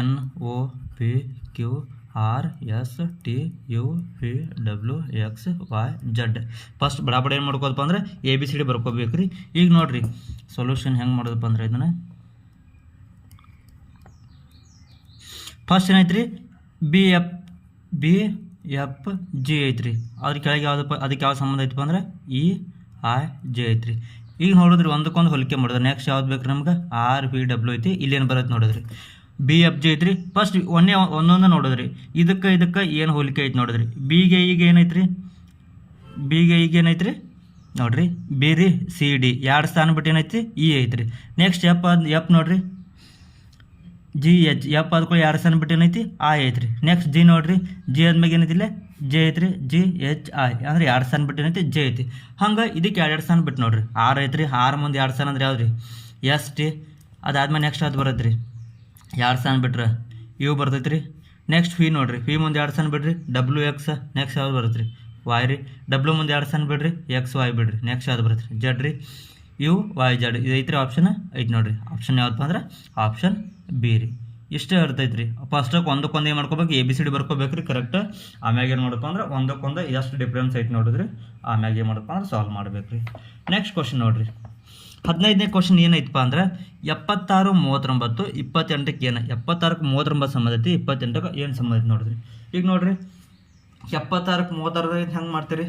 N O P Q R S T U P W X Y Z first ಬಡ ಬಡ ಏನು ಮಾಡ್ಕೋದಪ್ಪ ಅಂದ್ರೆ ಎ ಬಿ ಸಿ ಡಿ ಬರ್ಕೋಬೇಕು ರೀ ಈಗ ನೋಡಿರಿ ಸೊಲ್ಯೂಷನ್ ಹೆಂಗೆ ಮಾಡೋದಪ್ಪ ಅಂದ್ರೆ ಇದನ್ನು. ಫಸ್ಟ್ ಏನೈತೆ ರೀ B F B F G ಐತ್ರಿ. ಅದ್ರ ಕೆಳಗೆ ಯಾವುದಪ್ಪ, ಅದಕ್ಕೆ ಯಾವ ಸಂಬಂಧ ಐತಪ್ಪ ಅಂದ್ರೆ ಇ ಐ ಜೆ ಐತ್ರಿ. ಈಗ ನೋಡಿದ್ರಿ ಒಂದಕ್ಕೊಂದು ಹೋಲಿಕೆ ಮಾಡಿದ್ರೆ ನೆಕ್ಸ್ಟ್ ಯಾವ್ದು ಬೇಕು ನಮ್ಗೆ? ಆರ್ ಬಿ ಡಬ್ಲ್ಯೂ ಐತಿ. ಇಲ್ಲೇನು ಬರುತ್ತೆ ನೋಡಿದ್ರಿ. ಬಿ ಎಫ್ ಜಿ ಐತ್ರಿ. ಫಸ್ಟ್ ಒಂದೇ ಒಂದೊಂದು ನೋಡಿದ್ರಿ. ಇದಕ್ಕೆ ಇದಕ್ಕೆ ಏನು ಹೋಲಿಕೆ ಐತಿ ನೋಡಿದ್ರಿ. ಬಿಗೆ ಈಗ ಏನೈತ್ರಿ? ಬಿಗೆ ಈಗ ಏನೈತ್ರಿ? ನೋಡ್ರಿ. ಬಿ ರೀ ಸಿ ಡಿ. ಎರಡು ಸ್ಥಾನ ಬಿಟ್ಟು ಏನೈತಿ ಇ ಐತ್ರಿ. ನೆಕ್ಸ್ಟ್ ಎಪ್ ಅದ್ ಎಪ್ ನೋಡ್ರಿ. ಜಿ ಎಚ್ ಎಪ್ ಆದ್ಕೊಳ್ಳಿ ಎರಡು ಸ್ಥಾನ ಬಿಟ್ಟು ಏನೈತಿ? ಐ ಐತ್ರಿ. ನೆಕ್ಸ್ಟ್ ಜಿ ನೋಡ್ರಿ. ಜಿ ಆದ್ಮೇಲೆ ಏನೈತಿಲ್ಲ ಜೆ ಐತ್ರಿ. ಜಿ ಎಚ್ ಐ ಅಂದ್ರೆ ಎರಡು ಸ್ಥಾನ ಬಿಟ್ಟು ಏನೈತಿ? ಜೆ ಐತಿ ಹಂಗೆ ಇದಕ್ಕೆ ಎರಡು ಸ್ಥಾನ ಬಿಟ್ಟು ನೋಡ್ರಿ. ಆರ್ ಐತ್ರಿ. ಆರು ಮುಂದೆ ಎರಡು ಸ್ಥಾನ ಅಂದ್ರೆ ಯಾವ್ದು ರೀ ಎಸ್ ಟಿ. ಅದಾದ್ಮೇಲೆ ನೆಕ್ಸ್ಟ್ ಅದು ಬರುತ್ತೆ ಎರಡು ಸಣ್ಣ ಬಿಟ್ರೆ ಇವು ಬರ್ತೈತೆ ರೀ ನೆಕ್ಸ್ಟ್ ಫಿ ನೋಡಿರಿ. ಫಿ ಮುಂದೆ ಎರಡು ಸಣ್ಣ ಬಿಡ್ರಿ. ಡಬ್ಲ್ಯೂ ಎಕ್ಸ್ ನೆಕ್ಸ್ಟ್ ಯಾವ್ದು ಬರುತ್ತೆ ರೀ ವಾಯ್ ರೀ. ಡಬ್ಲ್ಯೂ ಮುಂದೆ ಎರಡು ಸಣ್ಣ ಬಿಡ್ರಿ. ಎಕ್ಸ್ ವಾಯ್ ಬಿಡ್ರಿ. ನೆಕ್ಸ್ಟ್ ಯಾವ್ದು ಬರುತ್ತೆ ರೀ. ಜಡ್ ರೀ ಯು ವೈ ಜಡ್ ಇದು ಐತ್ರಿ ಆಪ್ಷನ್ ಐತಿ ನೋಡಿರಿ. ಆಪ್ಷನ್ ಯಾವ್ದಪ್ಪ ಅಂದ್ರೆ ಆಪ್ಷನ್ ಬಿ ರೀ. ಇಷ್ಟೇ ಇರ್ತೈತೆ ರೀ ಫಸ್ಟಕ್ಕೆ ಒಂದಕ್ಕೊಂದು ಏನು ಮಾಡ್ಕೋಬೇಕು. ಎ ಬಿ ಸಿ ಡಿ ಬರ್ಕೋಬೇಕು ರೀ ಕರೆಕ್ಟ್ ಆಮ್ಯಾಗ ಏನು ಮಾಡಪ್ಪ ಅಂದ್ರೆ ಒಂದಕ್ಕೊಂದು ಎಷ್ಟು ಡಿಫ್ರೆನ್ಸ್ ಐತೆ ನೋಡಿದ್ರಿ. ಆಮ್ಯಾಗ ಏನು ಮಾಡಪ್ಪ ಅಂದ್ರೆ ಸಾಲ್ವ್ ಮಾಡ್ಬೇಕು ರೀ ನೆಕ್ಸ್ಟ್ ಕ್ವಶನ್ ನೋಡ್ರಿ. ಹದಿನೈದನೇ ಕ್ವಶನ್ ಏನೈತಪ್ಪ ಅಂದ್ರೆ ಎಪ್ಪತ್ತಾರು, ಮೂವತ್ತೊಂಬತ್ತು, ಇಪ್ಪತ್ತೆಂಟಕ್ಕೆ ಏನು? ಎಪ್ಪತ್ತಾರಕ್ಕೆ, ಮೂವತ್ತೊಂಬತ್ತು ಸಂಬಂಧ ಐತಿ, ಇಪ್ಪತ್ತೆಂಟಕ್ಕೆ ಏನು ಸಂಬಂಧ ಐತಿ ನೋಡ್ರಿ ಈಗ ನೋಡ್ರಿ, ಎಪ್ಪತ್ತಾರಕ್ಕೆ ಮೂವತ್ತಾರದಾಗ ಹೆಂಗೆ ಮಾಡ್ತೀರಿ?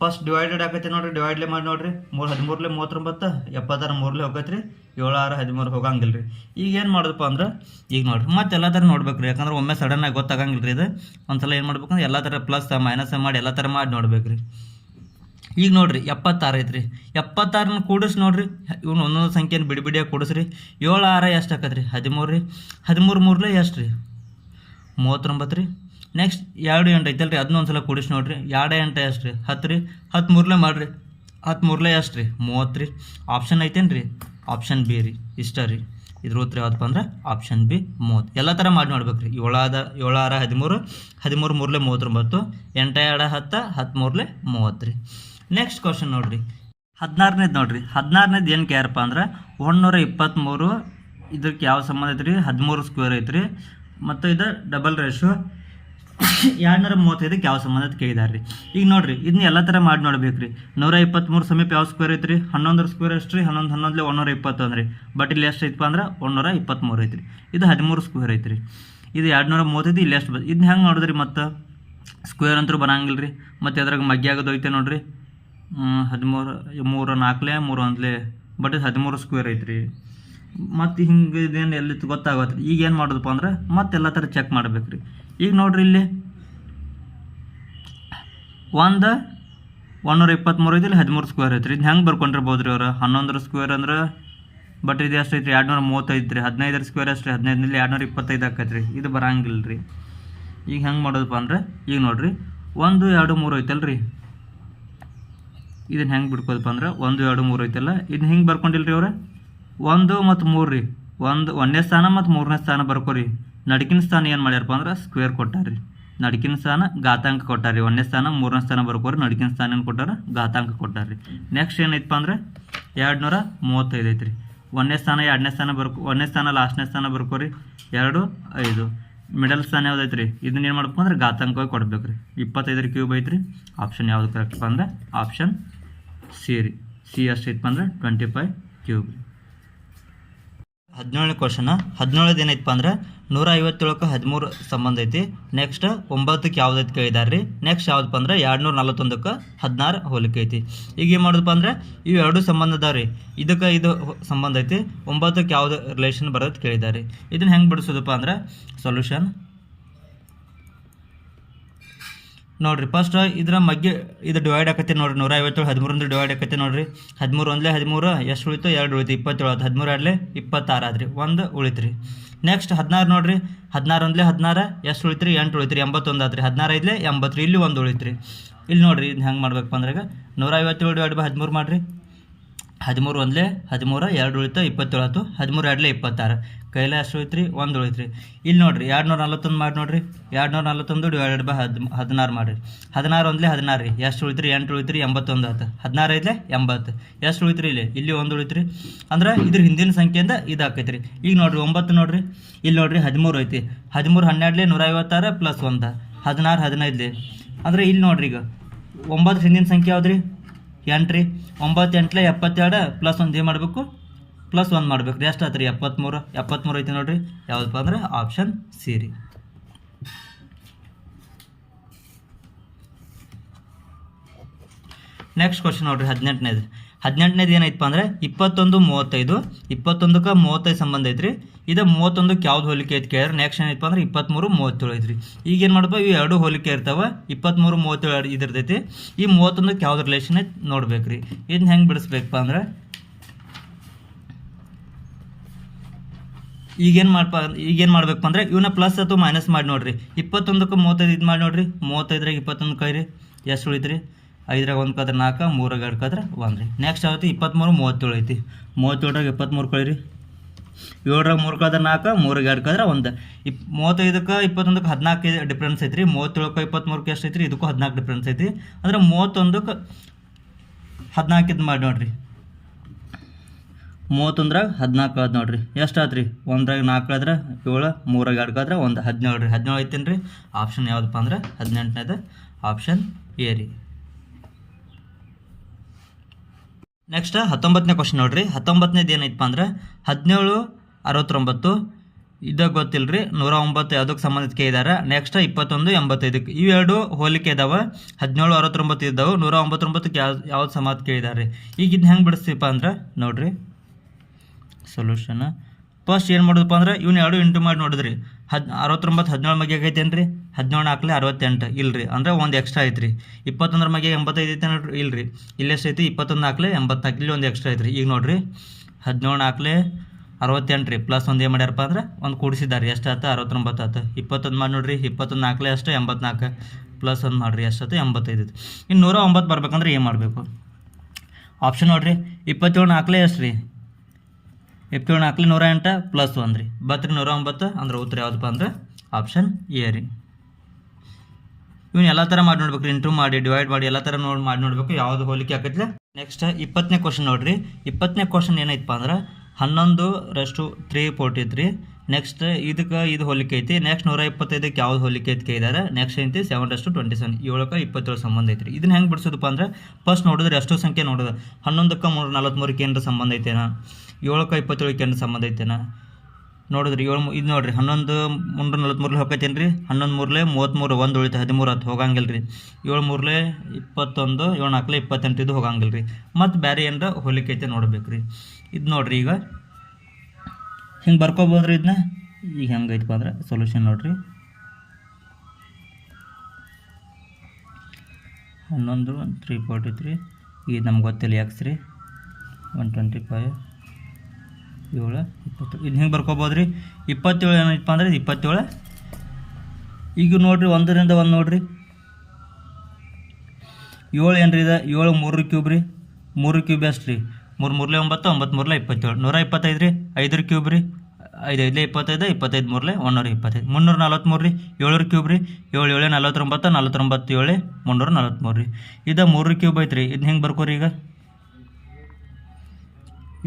ಫಸ್ಟ್ ಡಿವೈಡೆಡ್ ಆಗೈತೆ ನೋಡ್ರಿ ಡಿವೈಡ್ಲೆ ಮಾಡಿ ನೋಡ್ರಿ. ಮೂರು, ಹದಿಮೂರಲೆ ಮೂವತ್ತೊಂಬತ್ತು, ಎಪ್ಪತ್ತಾರು, ಮೂರಲೆ ಹೋಗೈತ್ರಿ. ಏಳು ಆರು ಹದಿಮೂರು ಹೋಗಂಗಿಲ್ಲ ರೀ ಈಗ ಏನು ಮಾಡೋದಪ್ಪ ಅಂದ್ರೆ, ಈಗ ನೋಡ್ರಿ ಮತ್ತೆ ಎಲ್ಲ ಥರ ನೋಡ್ಬೇಕು ರೀ ಯಾಕಂದ್ರೆ ಒಮ್ಮೆ ಸಡನ್ನಾಗಿ ಗೊತ್ತಾಗಂಗಿಲ್ಲ ರೀ ಇದು. ಒಂದ್ಸಲ ಏನು ಮಾಡ್ಬೇಕಂದ್ರೆ ಎಲ್ಲ ಥರ ಪ್ಲಸ್ ಮೈನಸ್ ಮಾಡಿ ಎಲ್ಲ ಥರ ಮಾಡಿ ನೋಡ್ಬೇಕು ರೀ ಈಗ ನೋಡಿರಿ ಎಪ್ಪತ್ತಾರು ಐತ್ರಿ. ಎಪ್ಪತ್ತಾರನ್ನ ಕೂಡಿಸಿ ನೋಡಿರಿ. ಇವನು ಒಂದೊಂದು ಸಂಖ್ಯೆಯನ್ನು ಬಿಡಿ ಬಿಡಿಯಾಗಿ ಕೂಡಿಸ್ರಿ. ಏಳು ಆರ ಎಷ್ಟು ಆಕತ್ರಿ? ಹದಿಮೂರು ರೀ. ಹದಿಮೂರು ಮೂರಲೆ ಎಷ್ಟು ರೀ? ಮೂವತ್ತೊಂಬತ್ತು ರೀ. ನೆಕ್ಸ್ಟ್ ಎರಡು ಎಂಟು ಐತಲ್ರಿ. ಅದನ್ನ ಅದನ್ನೊಂದು ಸಲ ಕೂಡಿಸಿ ನೋಡಿರಿ. ಎರಡು ಎಂಟು ಎಷ್ಟು ರೀ? ಹತ್ತು ರೀ. ಹತ್ತು ಮೂರಲೆ ಮಾಡಿರಿ. ಹತ್ತು ಮೂರಲೇ ಎಷ್ಟು ರೀ? ಮೂವತ್ತು ರೀ. ಆಪ್ಷನ್ ಐತೇನು ರೀ? ಆಪ್ಷನ್ ಬಿ ರೀ. ಇಷ್ಟ ರೀ. ಇದ್ರ ಉತ್ತರ ಯಾವ್ದಪ್ಪ ಅಂದ್ರೆ ಆಪ್ಷನ್ ಬಿ ಮೂವತ್ತು. ಎಲ್ಲ ಥರ ಮಾಡಿ ನೋಡ್ಬೇಕು ರೀ. ಏಳಾದ ಆರ ಹದಿಮೂರು ಹದಿಮೂರು ಮೂರಲೆ ಮೂವತ್ತೊಂಬತ್ತು, ಎಂಟು ಎರಡು ಹತ್ತು ಹತ್ತು ಮೂರಲೆ ಮೂವತ್ತು ರೀ. ನೆಕ್ಸ್ಟ್ ಕ್ವಶನ್ ನೋಡ್ರಿ. ಹದಿನಾರನೇದು ನೋಡ್ರಿ. ಹದಿನಾರನೇದು ಏನು ಕ್ಯಾರಪ್ಪ ಅಂದ್ರೆ ಒಂದುನೂರ ಇಪ್ಪತ್ತ್ಮೂರು ಇದಕ್ಕೆ ಯಾವ ಸಂಬಂಧ ಐತ್ರಿ? ಹದಿಮೂರು ಸ್ಕ್ವೇರ್ ಐತ್ರಿ. ಮತ್ತು ಇದು ಡಬಲ್ ರೇಷು ಎರಡುನೂರ ಮೂವತ್ತೈದಕ್ಕೆ ಯಾವ ಸಂಬಂಧ ಅಂತ ಕೇಳಿದಾರೆ ರೀ ಈಗ ನೋಡ್ರಿ, ಇದನ್ನ ಎಲ್ಲ ಥರ ಮಾಡಿ ನೋಡ್ಬೇಕು ರೀ ನೂರ ಇಪ್ಪತ್ತ್ಮೂರು ಸಮೀಪ ಯಾವ ಸ್ಕ್ವೇರ್ ಐತ್ರಿ? ಹನ್ನೊಂದರ ಸ್ಕ್ವೇರ್ ಎಷ್ಟು ರೀ ಹನ್ನೊಂದು ಹನ್ನೊಂದಲ್ಲಿ ಒಂದೂರ ಇಪ್ಪತ್ತೊಂದು ರೀ ಬಟ್ ಇಲ್ಲಿ ಎಷ್ಟು ಐತಪ್ಪ ಅಂದ್ರೆ ಒಂದೂರ ಇಪ್ಪತ್ತ್ಮೂರು ಐತ್ರಿ. ಇದು ಹದಿಮೂರು ಸ್ಕ್ವೇರ್ ಐತ್ರಿ. ಇದು ಎರಡುನೂರ ಮೂವತ್ತೈದು, ಇಲ್ಲಿ ಎಷ್ಟು ಬ ಇದನ್ನ ಹೆಂಗೆ ನೋಡಿದ್ರಿ ಮತ್ತು? ಸ್ಕ್ವೇರ್ ಅಂತೂ ಬರಂಗಿಲ್ಲ ರೀ ಮತ್ತು ಅದ್ರಾಗ ಮಗ್ಗಿ ಆಗೋದು ಐತೆ ನೋಡ್ರಿ. ಹದಿಮೂರು, ಮೂರು ನಾಲ್ಕಲೇ, ಮೂರು ಅಂದಲೇ ಬಟ್ ಇದು ಹದಿಮೂರು ಸ್ಕ್ವೇರ್ ಐತ್ರಿ. ಮತ್ತು ಹಿಂಗೆ ಇದೇನು ಎಲ್ಲಿ ಗೊತ್ತಾಗತ್ತೆ ಈಗ ಏನು ಮಾಡೋದಪ್ಪ ಅಂದ್ರೆ ಮತ್ತೆಲ್ಲ ಥರ ಚೆಕ್ ಮಾಡ್ಬೇಕು ರೀ ಈಗ ನೋಡ್ರಿ ಇಲ್ಲಿ. ಒಂದು ಒನ್ನೂರ ಇಪ್ಪತ್ತ್ಮೂರು ಐತಿ ಇಲ್ಲಿ ಹದಿಮೂರು ಸ್ಕ್ವೇರ್ ಐತ್ರಿ. ಇದು ಹೆಂಗೆ ಬರ್ಕೊಂಡಿರ್ಬೋದು ರೀ ಅವ್ರು? ಹನ್ನೊಂದರ ಸ್ಕ್ವೇರ್ ಅಂದ್ರೆ, ಬಟ್ ಇದು ಎಷ್ಟು ಐತ್ರಿ? ಎರಡು ನೂರ ಮೂವತ್ತೈದು ರೀ ಹದಿನೈದರ ಸ್ಕ್ವೇರ್ ಅಷ್ಟು ರೀ ಹದಿನೈದರಲ್ಲಿ ಎರಡು ನೂರ ಇಪ್ಪತ್ತೈದು ಆಕೈತೆ ರೀ ಇದು ಬರಂಗಿಲ್ಲ ರೀ ಈಗ ಹೆಂಗೆ ಮಾಡೋದಪ್ಪ ಅಂದ್ರೆ, ಈಗ ನೋಡ್ರಿ. ಒಂದು, ಎರಡು, ಮೂರು ಐತಲ್ಲ ರೀ ಇದನ್ನ ಹೆಂಗೆ ಬಿಡ್ಕೋದಪ್ಪ ಅಂದ್ರೆ ಒಂದು, ಎರಡು, ಮೂರು ಐತಲ್ಲ? ಇದನ್ನ ಹಿಂಗೆ ಬರ್ಕೊಂಡಿಲ್ರಿ ಅವ್ರ? ಒಂದು ಮತ್ತು ಮೂರು ರೀ. ಒಂದು, ಒಂದನೇ ಸ್ಥಾನ ಮತ್ತು ಮೂರನೇ ಸ್ಥಾನ ಬರ್ಕೋರಿ. ನಡಕಿನ ಸ್ಥಾನ ಏನು ಮಾಡ್ಯಾರಪ್ಪ ಅಂದ್ರೆ ಸ್ಕ್ವೇರ್ ಕೊಟ್ಟಾರ್ರಿ ನಡಕಿನ ಸ್ಥಾನ ಘಾತಾಂಕ ಕೊಟ್ಟಾರಿ ಒಂದನೇ ಸ್ಥಾನ, ಮೂರನೇ ಸ್ಥಾನ ಬರ್ಕೋರಿ, ನಡಕಿನ ಸ್ಥಾನ ಏನು ಕೊಟ್ಟಾರ? ಘಾತಾಂಕ ಕೊಟ್ಟಾರ್ರಿ ನೆಕ್ಸ್ಟ್ ಏನೈತಪ್ಪ ಅಂದ್ರೆ ಎರಡು ನೂರ ಮೂವತ್ತೈದು ಐತ್ರಿ. ಒಂದನೇ ಸ್ಥಾನ, ಎರಡನೇ ಸ್ಥಾನ ಬರ್ಕೊ, ಒಂದನೇ ಸ್ಥಾನ, ಲಾಸ್ಟ್ನೇ ಸ್ಥಾನ ಬರ್ಕೋರಿ. ಎರಡು, ಐದು. ಮಿಡಲ್ ಸ್ಥಾನ ಯಾವ್ದೈತೆ ರೀ ಇದನ್ನ ಏನು ಮಾಡ್ಬೇಕು ಅಂದ್ರೆ ಘಾತಾಂಕವಾಗಿ ಕೊಡ್ಬೇಕು ರೀ ಇಪ್ಪತ್ತೈದರ ಕ್ಯೂಬ್ ಐತ್ರಿ. ಆಪ್ಷನ್ ಯಾವ್ದು ಕರೆಕ್ಟ್ ಅಂದ್ರೆ ಆಪ್ಷನ್ ಸಿ ರೀ ಸಿ ಎಷ್ಟು ಐತಪ್ಪ ಅಂದ್ರೆ ಟ್ವೆಂಟಿ ಫೈವ್ ಕ್ಯೂಬ್ ಹದಿನೇಳನೇ ಕ್ವಶನ ಹದಿನೇಳದು ಏನೈತಪ್ಪ ಅಂದ್ರೆ ನೂರ ಐವತ್ತೇಳಕ್ಕೆ ಹದಿಮೂರು ಸಂಬಂಧ ಐತಿ. ನೆಕ್ಸ್ಟ್ ಒಂಬತ್ತಕ್ಕೆ ಯಾವ್ದೈತಿ ಕೇಳಿದಾರೆ ರೀ ನೆಕ್ಸ್ಟ್ ಯಾವ್ದಪ್ಪ ಅಂದ್ರೆ ಎರಡು ನೂರ ನಲ್ವತ್ತೊಂದಕ್ಕೆ ಹದಿನಾರು ಹೋಲಿಕೆ ಐತಿ. ಈಗ ಏನು ಮಾಡೋದಪ್ಪ ಅಂದ್ರೆ ಇವು ಎರಡು ಸಂಬಂಧ ಅದಾವೆ ರೀ ಇದಕ್ಕೆ ಇದು ಸಂಬಂಧ ಐತಿ. ಒಂಬತ್ತಕ್ಕೆ ಯಾವುದು ರಿಲೇಷನ್ ಬರೋದು ಕೇಳಿದ್ದಾರೆ ಇದನ್ನು ಹೆಂಗೆ ಬಿಡಿಸೋದಪ್ಪ ಅಂದ್ರೆ ಸೊಲ್ಯೂಷನ್ ನೋಡ್ರಿ. ಫಸ್ಟ್ ಇದ್ರ ಮಗ್ಗೆ ಇದು ಡಿವೈಡ್ ಆಕತಿ ನೋಡ್ರಿ ನೂರ ಐವತ್ತೇಳು ಹದಿಮೂರಿಂದ ಡಿವೈಡ್ ಆಕತಿ ನೋಡ್ರಿ. ಹದಿಮೂರು ಒಂದಲೇ ಹದಿಮೂರು, ಎಷ್ಟು ಉಳಿತು? ಎರಡು ಉಳಿತು, ಇಪ್ಪತ್ತೇಳು. ಆಯ್ತು ಹದಿಮೂರು ಎರಡಲೇ ಇಪ್ಪತ್ತಾರು ಆದ್ರಿ. ಒಂದು ಉಳಿತ್ರಿ. ನೆಕ್ಸ್ಟ್ ಹದಿನಾರು ನೋಡ್ರಿ. ಹದಿನಾರು ಒಂದಲೇ ಹದಿನಾರು, ಎಷ್ಟು ಉಳಿತ್ರಿ? ಎಂಟು ಉಳಿತ್ರಿ, ಎಂಬತ್ತೊಂದು ಆತ್ರಿ ಹದಿನಾರು ಐದಲೇ ಎಂಬತ್ತು ಇಲ್ಲಿ ಒಂದು ಉಳಿತ್ರಿ. ಇಲ್ಲಿ ನೋಡ್ರಿ ಇದು ಹೆಂಗೆ ಮಾಡ್ಬೇಕು ಅಂದ್ರೆ ನೂರ ಐವತ್ತೇಳು ಡಿವೈಡ್ ಬೈ ಹದಿಮೂರು ಮಾಡಿರಿ. ಹದಿಮೂರು ಒಂದಲೇ ಹದಿಮೂರು, ಎರಡು ಉಳಿತು ಇಪ್ಪತ್ತೇಳು ಆಯ್ತು ಹದಿಮೂರು ಎರಡಲೇ ಇಪ್ಪತ್ತಾರು. ಕೈಲೇ ಅಷ್ಟು ಉಳಿತ್ರಿ, ಒಂದು ಉಳಿತ್ರಿ. ಇಲ್ಲಿ ನೋಡ್ರಿ ಎರಡು ನೂರ ನಲ್ವತ್ತೊಂದು ಮಾಡಿ ನೋಡ್ರಿ. ಎರಡು ನೂರ ನಲ್ವತ್ತೊಂದು ಡಿವೈಡೆಡ್ ಬೈ ಹದ್, ಹದಿನಾರು ಮಾಡಿರಿ. ಹದಿನಾರು ಒಂದಲೇ ಹದಿನಾರು ರೀ. ಎಷ್ಟು ಉಳಿತ್ರಿ, ಎಂಟು ಉಳಿತ್ರಿ, ಎಂಬತ್ತೊಂದು ಆಯ್ತು ಹದಿನಾರು ಐದಲೇ ಎಂಬತ್ತು. ಎಷ್ಟು ಉಳಿತ್ರಿ ಇಲ್ಲಿ? ಇಲ್ಲಿ ಒಂದು ಉಳಿತ್ರಿ. ಅಂದ್ರೆ ಇದ್ರ ಹಿಂದಿನ ಸಂಖ್ಯೆಯಿಂದ ಇದು ಆಕೈತೆ ರೀ ಈಗ ನೋಡ್ರಿ, ಒಂಬತ್ತು ನೋಡ್ರಿ. ಇಲ್ಲಿ ನೋಡ್ರಿ, ಹದಿಮೂರು ಐತಿ. ಹದಿಮೂರು ಹನ್ನೆರಡಲೇ ನೂರ ಐವತ್ತಾರು ಪ್ಲಸ್ ಒಂದು. ಹದಿನಾರು ಹದಿನೈದಲೇ. ಅಂದ್ರೆ ಇಲ್ಲಿ ನೋಡ್ರಿ ಈಗ. ಒಂಬತ್ತು ಹಿಂದಿನ ಸಂಖ್ಯೆ ಯಾವ್ದು ರೀ ಎಂಟು ರೀ ಒಂಬತ್ತು ಎಪ್ಪತ್ತೆರಡು ಪ್ಲಸ್ ಒಂದು ಏನು ಮಾಡಬೇಕು? ಪ್ಲಸ್ ಒಂದು ಮಾಡಬೇಕು ರೀ. ಎಷ್ಟು ಆಯ್ತು ರೀ ಎಪ್ಪತ್ತ್ಮೂರು ಎಪ್ಪತ್ತ್ಮೂರು ಐತಿ ನೋಡ್ರಿ. ಯಾವುದಪ್ಪ ಅಂದ್ರೆ ಆಪ್ಷನ್ ಸಿ ರೀ. ನೆಕ್ಸ್ಟ್ ಕ್ವಶನ್ ನೋಡ್ರಿ, ಹದಿನೆಂಟನೇದು. ಹದಿನೆಂಟನೇದು ಏನೈತಪ್ಪ ಅಂದ್ರೆ ಇಪ್ಪತ್ತೊಂದು, ಮೂವತ್ತೈದು. ಇಪ್ಪತ್ತೊಂದಕ್ಕೆ ಮೂವತ್ತೈದು ಸಂಬಂಧ ಐತ್ರಿ. ಇದು ಮೂವತ್ತೊಂದಕ್ಕೆ ಯಾವ್ದು ಹೋಲಿಕೆ ಐತಿ ಕೇಳಿದ್ರೆ ನೆಕ್ಸ್ಟ್ ಏನೈತಪ್ಪ ಅಂದ್ರೆ ಇಪ್ಪತ್ತ್ಮೂರು ಮೂವತ್ತೇಳು ಐತ್ರಿ. ಈಗ ಏನು ಮಾಡಪ್ಪ ಇವು ಎರಡು ಹೋಲಿಕೆ ಇರ್ತಾವ. ಇಪ್ಪತ್ತ್ಮೂರು ಮೂವತ್ತೇಳು ಇದ್ರದೈತಿ ಈ ಮೂವತ್ತೊಂದಕ್ಕೆ ಯಾವ್ದು ರಿಲೇಷನ್ ಐತಿ ನೋಡ್ಬೇಕ್ರಿ. ಇದನ್ನ ಹೆಂಗೆ ಬಿಡಿಸ್ಬೇಕಪ್ಪ ಅಂದ್ರೆ ಈಗೇನು ಮಾಡ್ಪ ಈಗೇನು ಮಾಡಬೇಕು ಅಂದ್ರೆ ಇವನ್ನ ಪ್ಲಸ್ ಅಥವಾ ಮೈನಸ್ ಮಾಡಿ ನೋಡ್ರಿ. ಇಪ್ಪತ್ತೊಂದಕ್ಕೆ ಮೂವತ್ತೈದು ಇದು ಮಾಡಿ ನೋಡ್ರಿ. ಮೂವತ್ತೈದ್ರಾಗ ಇಪ್ಪತ್ತೊಂದು ಕೈರಿ. ಎಷ್ಟು ಉಳಿತ್ರಿ? ಐದ್ರಾಗ ಒಂದು ಕದ್ರೆ ನಾಲ್ಕು ಮೂರಾಗ ಎರಡು ಕದ್ರೆ ಒಂದು ರೀ. ನೆಕ್ಸ್ಟ್ ಯಾವತ್ತು? ಇಪ್ಪತ್ತ್ಮೂರು ಮೂವತ್ತೇಳು ಐತಿ. ಮೂವತ್ತೇಳರಾಗ ಇಪ್ಪತ್ತ್ಮೂರು ಕಳಿರಿ. ಏಳರಾಗ ಮೂರು ಕದ್ರೆ ನಾಲ್ಕು ಮೂರಾಗ ಎರಡು ಕದ್ರೆ ಒಂದು. ಇಪ್, ಮೂವತ್ತೈದಕ್ಕೆ ಇಪ್ಪತ್ತೊಂದಕ್ಕೆ ಹದಿನಾಲ್ಕು ಡಿಫ್ರೆನ್ಸ್ ಐತ್ರಿ. ಮೂವತ್ತೇಳಕ್ಕೆ ಇಪ್ಪತ್ತ್ಮೂರಕ್ಕೆ ಎಷ್ಟು ಐತ್ರಿ? ಇದಕ್ಕೂ ಹದಿನಾಲ್ಕು ಡಿಫ್ರೆನ್ಸ್ ಐತಿ. ಅಂದ್ರೆ ಮೂವತ್ತೊಂದಕ್ಕೆ ಹದಿನಾಲ್ಕು ಇದು ಮಾಡಿ ನೋಡ್ರಿ. ಮೂವತ್ತೊಂದ್ರಾಗ ಹದಿನಾಲ್ಕು ಆದ್ ನೋಡಿರಿ. ಎಷ್ಟು ರೀ? ಒಂದ್ರಾಗ ನಾಲ್ಕು ಆದ್ರೆ ಏಳು, ಮೂರಾಗ ಎರಡು ಆದ್ರೆ ಒಂದು. ಹದಿನೇಳು ರೀ. ಹದಿನೇಳು ಐತೇನು ರೀ ಆಪ್ಷನ್ ಯಾವುದಪ್ಪ ಅಂದ್ರೆ ಹದಿನೆಂಟನೇದು ಆಪ್ಷನ್ ಎ ರೀ. ನೆಕ್ಸ್ಟ್ ಹತ್ತೊಂಬತ್ತನೇ ಕ್ವಶನ್ ನೋಡ್ರಿ. ಹತ್ತೊಂಬತ್ತನೇದು ಏನೈತಪ್ಪ ಅಂದ್ರೆ ಹದಿನೇಳು, ಅರವತ್ತೊಂಬತ್ತು, ಇದು ಗೊತ್ತಿಲ್ಲ ರೀ ನೂರ ಒಂಬತ್ತು ಯಾವುದಕ್ಕೆ ಸಂಬಂಧಿಸಿಕೆ ಇದ್ದಾರೆ ನೆಕ್ಸ್ಟ್ ಇಪ್ಪತ್ತೊಂದು, ಎಂಬತ್ತೈದಕ್ಕೆ. ಇವೆರಡು ಹೋಲಿಕೆ ಇದಾವೆ. ಹದಿನೇಳು, ಅರವತ್ತೊಂಬತ್ತು ಇದ್ದಾವೆ. ನೂರ ಒಂಬತ್ತೊಂಬತ್ತಕ್ಕೆ ಯಾವ ಯಾವ್ದು ಸಮಾಧ ಕೇಳಿದ್ದಾರೆ ಈಗ ಇದನ್ನ ಹೆಂಗೆ ಬಿಡಿಸ್ತೀಪ್ಪ ಅಂದ್ರೆ ನೋಡಿರಿ. ಸೊಲ್ಯೂಷನ್ ಫಸ್ಟ್ ಏನು ಮಾಡೋದಪ್ಪ ಅಂದ್ರೆ ಇವನ್ನ ಎರಡು ಇಂಟು ಮಾಡಿ ನೋಡಿದ್ರಿ. ಹದ್ ಅರವತ್ತೊಂಬತ್ತು ಹದಿನೇಳು ಮಗಿ ಆಗೈತೇನು ರೀ ಹದಿನೇಳು ನಾಲ್ಕಲೆ ಅರವತ್ತೆಂಟು ಇಲ್ಲ ರೀ ಅಂದ್ರೆ ಒಂದು ಎಕ್ಸ್ಟ್ರಾ ಐತ್ರಿ. ಇಪ್ಪತ್ತೊಂದರ ಮಗಿ ಎಂಬತ್ತೈದು ಐತೆ ನೋಡ್ರಿ ಇಲ್ಲ ರೀ ಇಲ್ಲಿ ಎಷ್ಟು ಐತಿ ಇಪ್ಪತ್ತೊಂದು ನಾಲ್ಕಲೆ ಎಂಬತ್ನಾಲ್ಕು ಇಲ್ಲಿ ಒಂದು ಎಕ್ಸ್ಟ್ರಾ ಐತ್ರಿ. ಈಗ ನೋಡ್ರಿ, ಹದಿನೇಳು ನಾಲ್ಕಲೆ ಅರವತ್ತೆಂಟು ರೀ ಪ್ಲಸ್ ಒಂದು ಏನು ಮಾಡ್ಯಾರಪ್ಪ ಅಂದ್ರೆ, ಒಂದು ಕೂಡಿಸಿದ್ದಾರೆ ಎಷ್ಟು ಆಯ್ತು ಅರವತ್ತೊಂಬತ್ತು ಆಯ್ತು ಇಪ್ಪತ್ತೊಂದು ಮಾಡಿ ನೋಡಿರಿ. ಇಪ್ಪತ್ತೊಂದು ನಾಲ್ಕಲೆ ಅಷ್ಟು ಎಂಬತ್ನಾಲ್ಕು ಪ್ಲಸ್ ಒಂದು ಮಾಡಿರಿ. ಎಷ್ಟಾಯ್ತು ಎಂಬತ್ತೈದು ಇನ್ನು ನೂರ ಒಂಬತ್ತು ಬರ್ಬೇಕಂದ್ರೆ ಏನು ಮಾಡಬೇಕು? ಆಪ್ಷನ್ ನೋಡಿರಿ, ಇಪ್ಪತ್ತೇಳು ನಾಲ್ಕಲೆ ಎಷ್ಟು ರೀ ಇಪ್ಪತ್ತೇಳು ನಾಲ್ಕಲಿ ನೂರ ಎಂಟು ಪ್ಲಸ್ ಒಂದು ರೀ. ಬತ್ರಿ ನೂರ ಒಂಬತ್ತು, ಅಂದ್ರೆ ಉತ್ತರ ಯಾವುದಪ್ಪ ಅಂದ್ರೆ ಆಪ್ಷನ್ ಎ ರೀ. ಇವನ್ನ ಎಲ್ಲ ಥರ ಮಾಡಿ ನೋಡ್ಬೇಕು ರೀ ಇಂಟ್ರೂ ಮಾಡಿ ಡಿವೈಡ್ ಮಾಡಿ, ಎಲ್ಲ ಥರ ನೋಡಿ ಮಾಡಿ ನೋಡ್ಬೇಕು, ಯಾವ್ದು ಹೋಲಿಕೆ ಆಕೈತಿಲ್ಲ ನೆಕ್ಸ್ಟ್ ಇಪ್ಪತ್ತನೇ ಕ್ವಶನ್ ನೋಡ್ರಿ. ಇಪ್ಪತ್ತನೇ ಕ್ವಶನ್ ಏನೈತಪ್ಪ ಅಂದ್ರೆ, ಹನ್ನೊಂದು ರಷ್ಟು ತ್ರೀ ಫೋರ್ಟಿ ತ್ರೀ ನೆಕ್ಸ್ಟ್ ಇದಕ್ಕೆ ಇದು ಹೋಲಿಕೆ ಐತಿ. ನೆಕ್ಸ್ಟ್ ನೂರ ಇಪ್ಪತ್ತೈದಕ್ಕೆ ಯಾವ್ದು ಹೋಲಿಕೆ ಐತಿ ಕೇಳಿದಾರೆ? ನೆಕ್ಸ್ಟ್ ಐತಿ? ಸೆವೆನ್ ರಷ್ಟು ಟ್ವೆಂಟಿ ಸೆವೆನ್ ಏಳಕ್ಕೆ ಇಪ್ಪತ್ತೇಳು ಸಂಬಂಧ ಐತ್ರಿ. ಇದನ್ನ ಹೆಂಗೆ ಬಿಡಿಸೋದಪ್ಪ ಅಂದ್ರೆ ಫಸ್ಟ್ ನೋಡಿದ್ರೆ ಎಷ್ಟೋ ಸಂಖ್ಯೆ ನೋಡೋದು. ಹನ್ನೊಂದಕ್ಕೆ ಮೂರು ನಲ್ವತ್ತ್ಮೂರಕ್ಕೆ ಏನಾರ ಸಂಬಂಧ ಐತೇನಾ? ಏಳಕ್ಕೆ ಇಪ್ಪತ್ತೇಳಕ್ಕೆ ಏನು ಸಂಬಂಧ ಐತೆನ? ನೋಡಿದ್ರಿ ಏಳು ಇದು ನೋಡಿರಿ ಹನ್ನೊಂದು ಮುನ್ನೂರ ನಲ್ವತ್ತ್ಮೂರಲ್ಲಿ ಹೋಗೈತೇನು ರೀ ಹನ್ನೊಂದು ಮೂರಲೆ ಮೂವತ್ತ್ಮೂರು ಒಂದು ಉಳಿತು ಹದಿಮೂರು ಹತ್ತು ಹೋಗಂಗಿಲ್ಲ ರೀ ಏಳು ಮೂರಲೆ ಇಪ್ಪತ್ತೊಂದು, ಏಳು ನಾಲ್ಕಲೆ ಇಪ್ಪತ್ತೆಂಟು ಇದು ಹೋಗಂಗಿಲ್ಲ ರೀ ಮತ್ತು ಬೇರೆ ಏನರ ಹೋಲಿಕೆ ಐತೆ ನೋಡ್ಬೇಕು ರೀ ಇದು ನೋಡಿರಿ ಈಗ. ಹಿಂಗೆ ಬರ್ಕೋಬೋದು ರೀ ಇದನ್ನ ಈಗ ಹೆಂಗೆ ಐತಪ್ಪ ಅಂದ್ರೆ ಸೊಲ್ಯೂಷನ್ ನೋಡಿರಿ. ಹನ್ನೊಂದು ತ್ರೀ ಫೋರ್ಟಿ ತ್ರೀ ಈಗ ನಮ್ಗೆ ಗೊತ್ತಿಲ್ಲ ಎಕ್ಸ್ ರೀ. ಒನ್ ಟ್ವೆಂಟಿ ಫೈವ್ ಏಳು ಇಪ್ಪತ್ತು ಇದು ಹಿಂಗೆ ಬರ್ಕೋಬೋದು ರೀ ಇಪ್ಪತ್ತೇಳು ಏನಪ್ಪ ಅಂದ್ರೆ ಇದು ಇಪ್ಪತ್ತೇಳು. ಈಗ ನೋಡಿರಿ, ಒಂದರಿಂದ ಒಂದು ನೋಡಿರಿ. ಏಳು ಏನು ರೀ ಇದು? ಏಳು ಮೂರು ಕ್ಯೂಬ್ ರೀ. ಮೂರು ಕ್ಯೂಬ್ ಎಷ್ಟು ರೀ? ಮೂರು ಮೂರಲೆ ಒಂಬತ್ತು ಒಂಬತ್ತು ಮೂರಲೆ ಇಪ್ಪತ್ತೇಳು. ನೂರ ಇಪ್ಪತ್ತೈದು ರೀ? ಐದರ ಕ್ಯೂಬ್ ರೀ. ಐದು ಐದಲೇ ಇಪ್ಪತ್ತೈದು ಇಪ್ಪತ್ತೈದು ಮೂರಲೆ ಒಂದೂರ ಇಪ್ಪತ್ತೈದು. ಮುನ್ನೂರ ನಲ್ವತ್ತ್ಮೂರು ರೀ? ಏಳರ ಕ್ಯೂಬ್ ರೀ. ಏಳು ಏಳು, ನಲ್ವತ್ತೊಂಬತ್ತು ನಲ್ವತ್ತೊಂಬತ್ತು ಏಳು ಮುನ್ನೂರ ನಲ್ವತ್ತ್ಮೂರು ರೀ. ಇದು ಮೂರು ಕ್ಯೂಬ್ ಐತ್ರಿ. ಇದು ಹೆಂಗೆ ಬರ್ಕೋರಿ ಈಗ?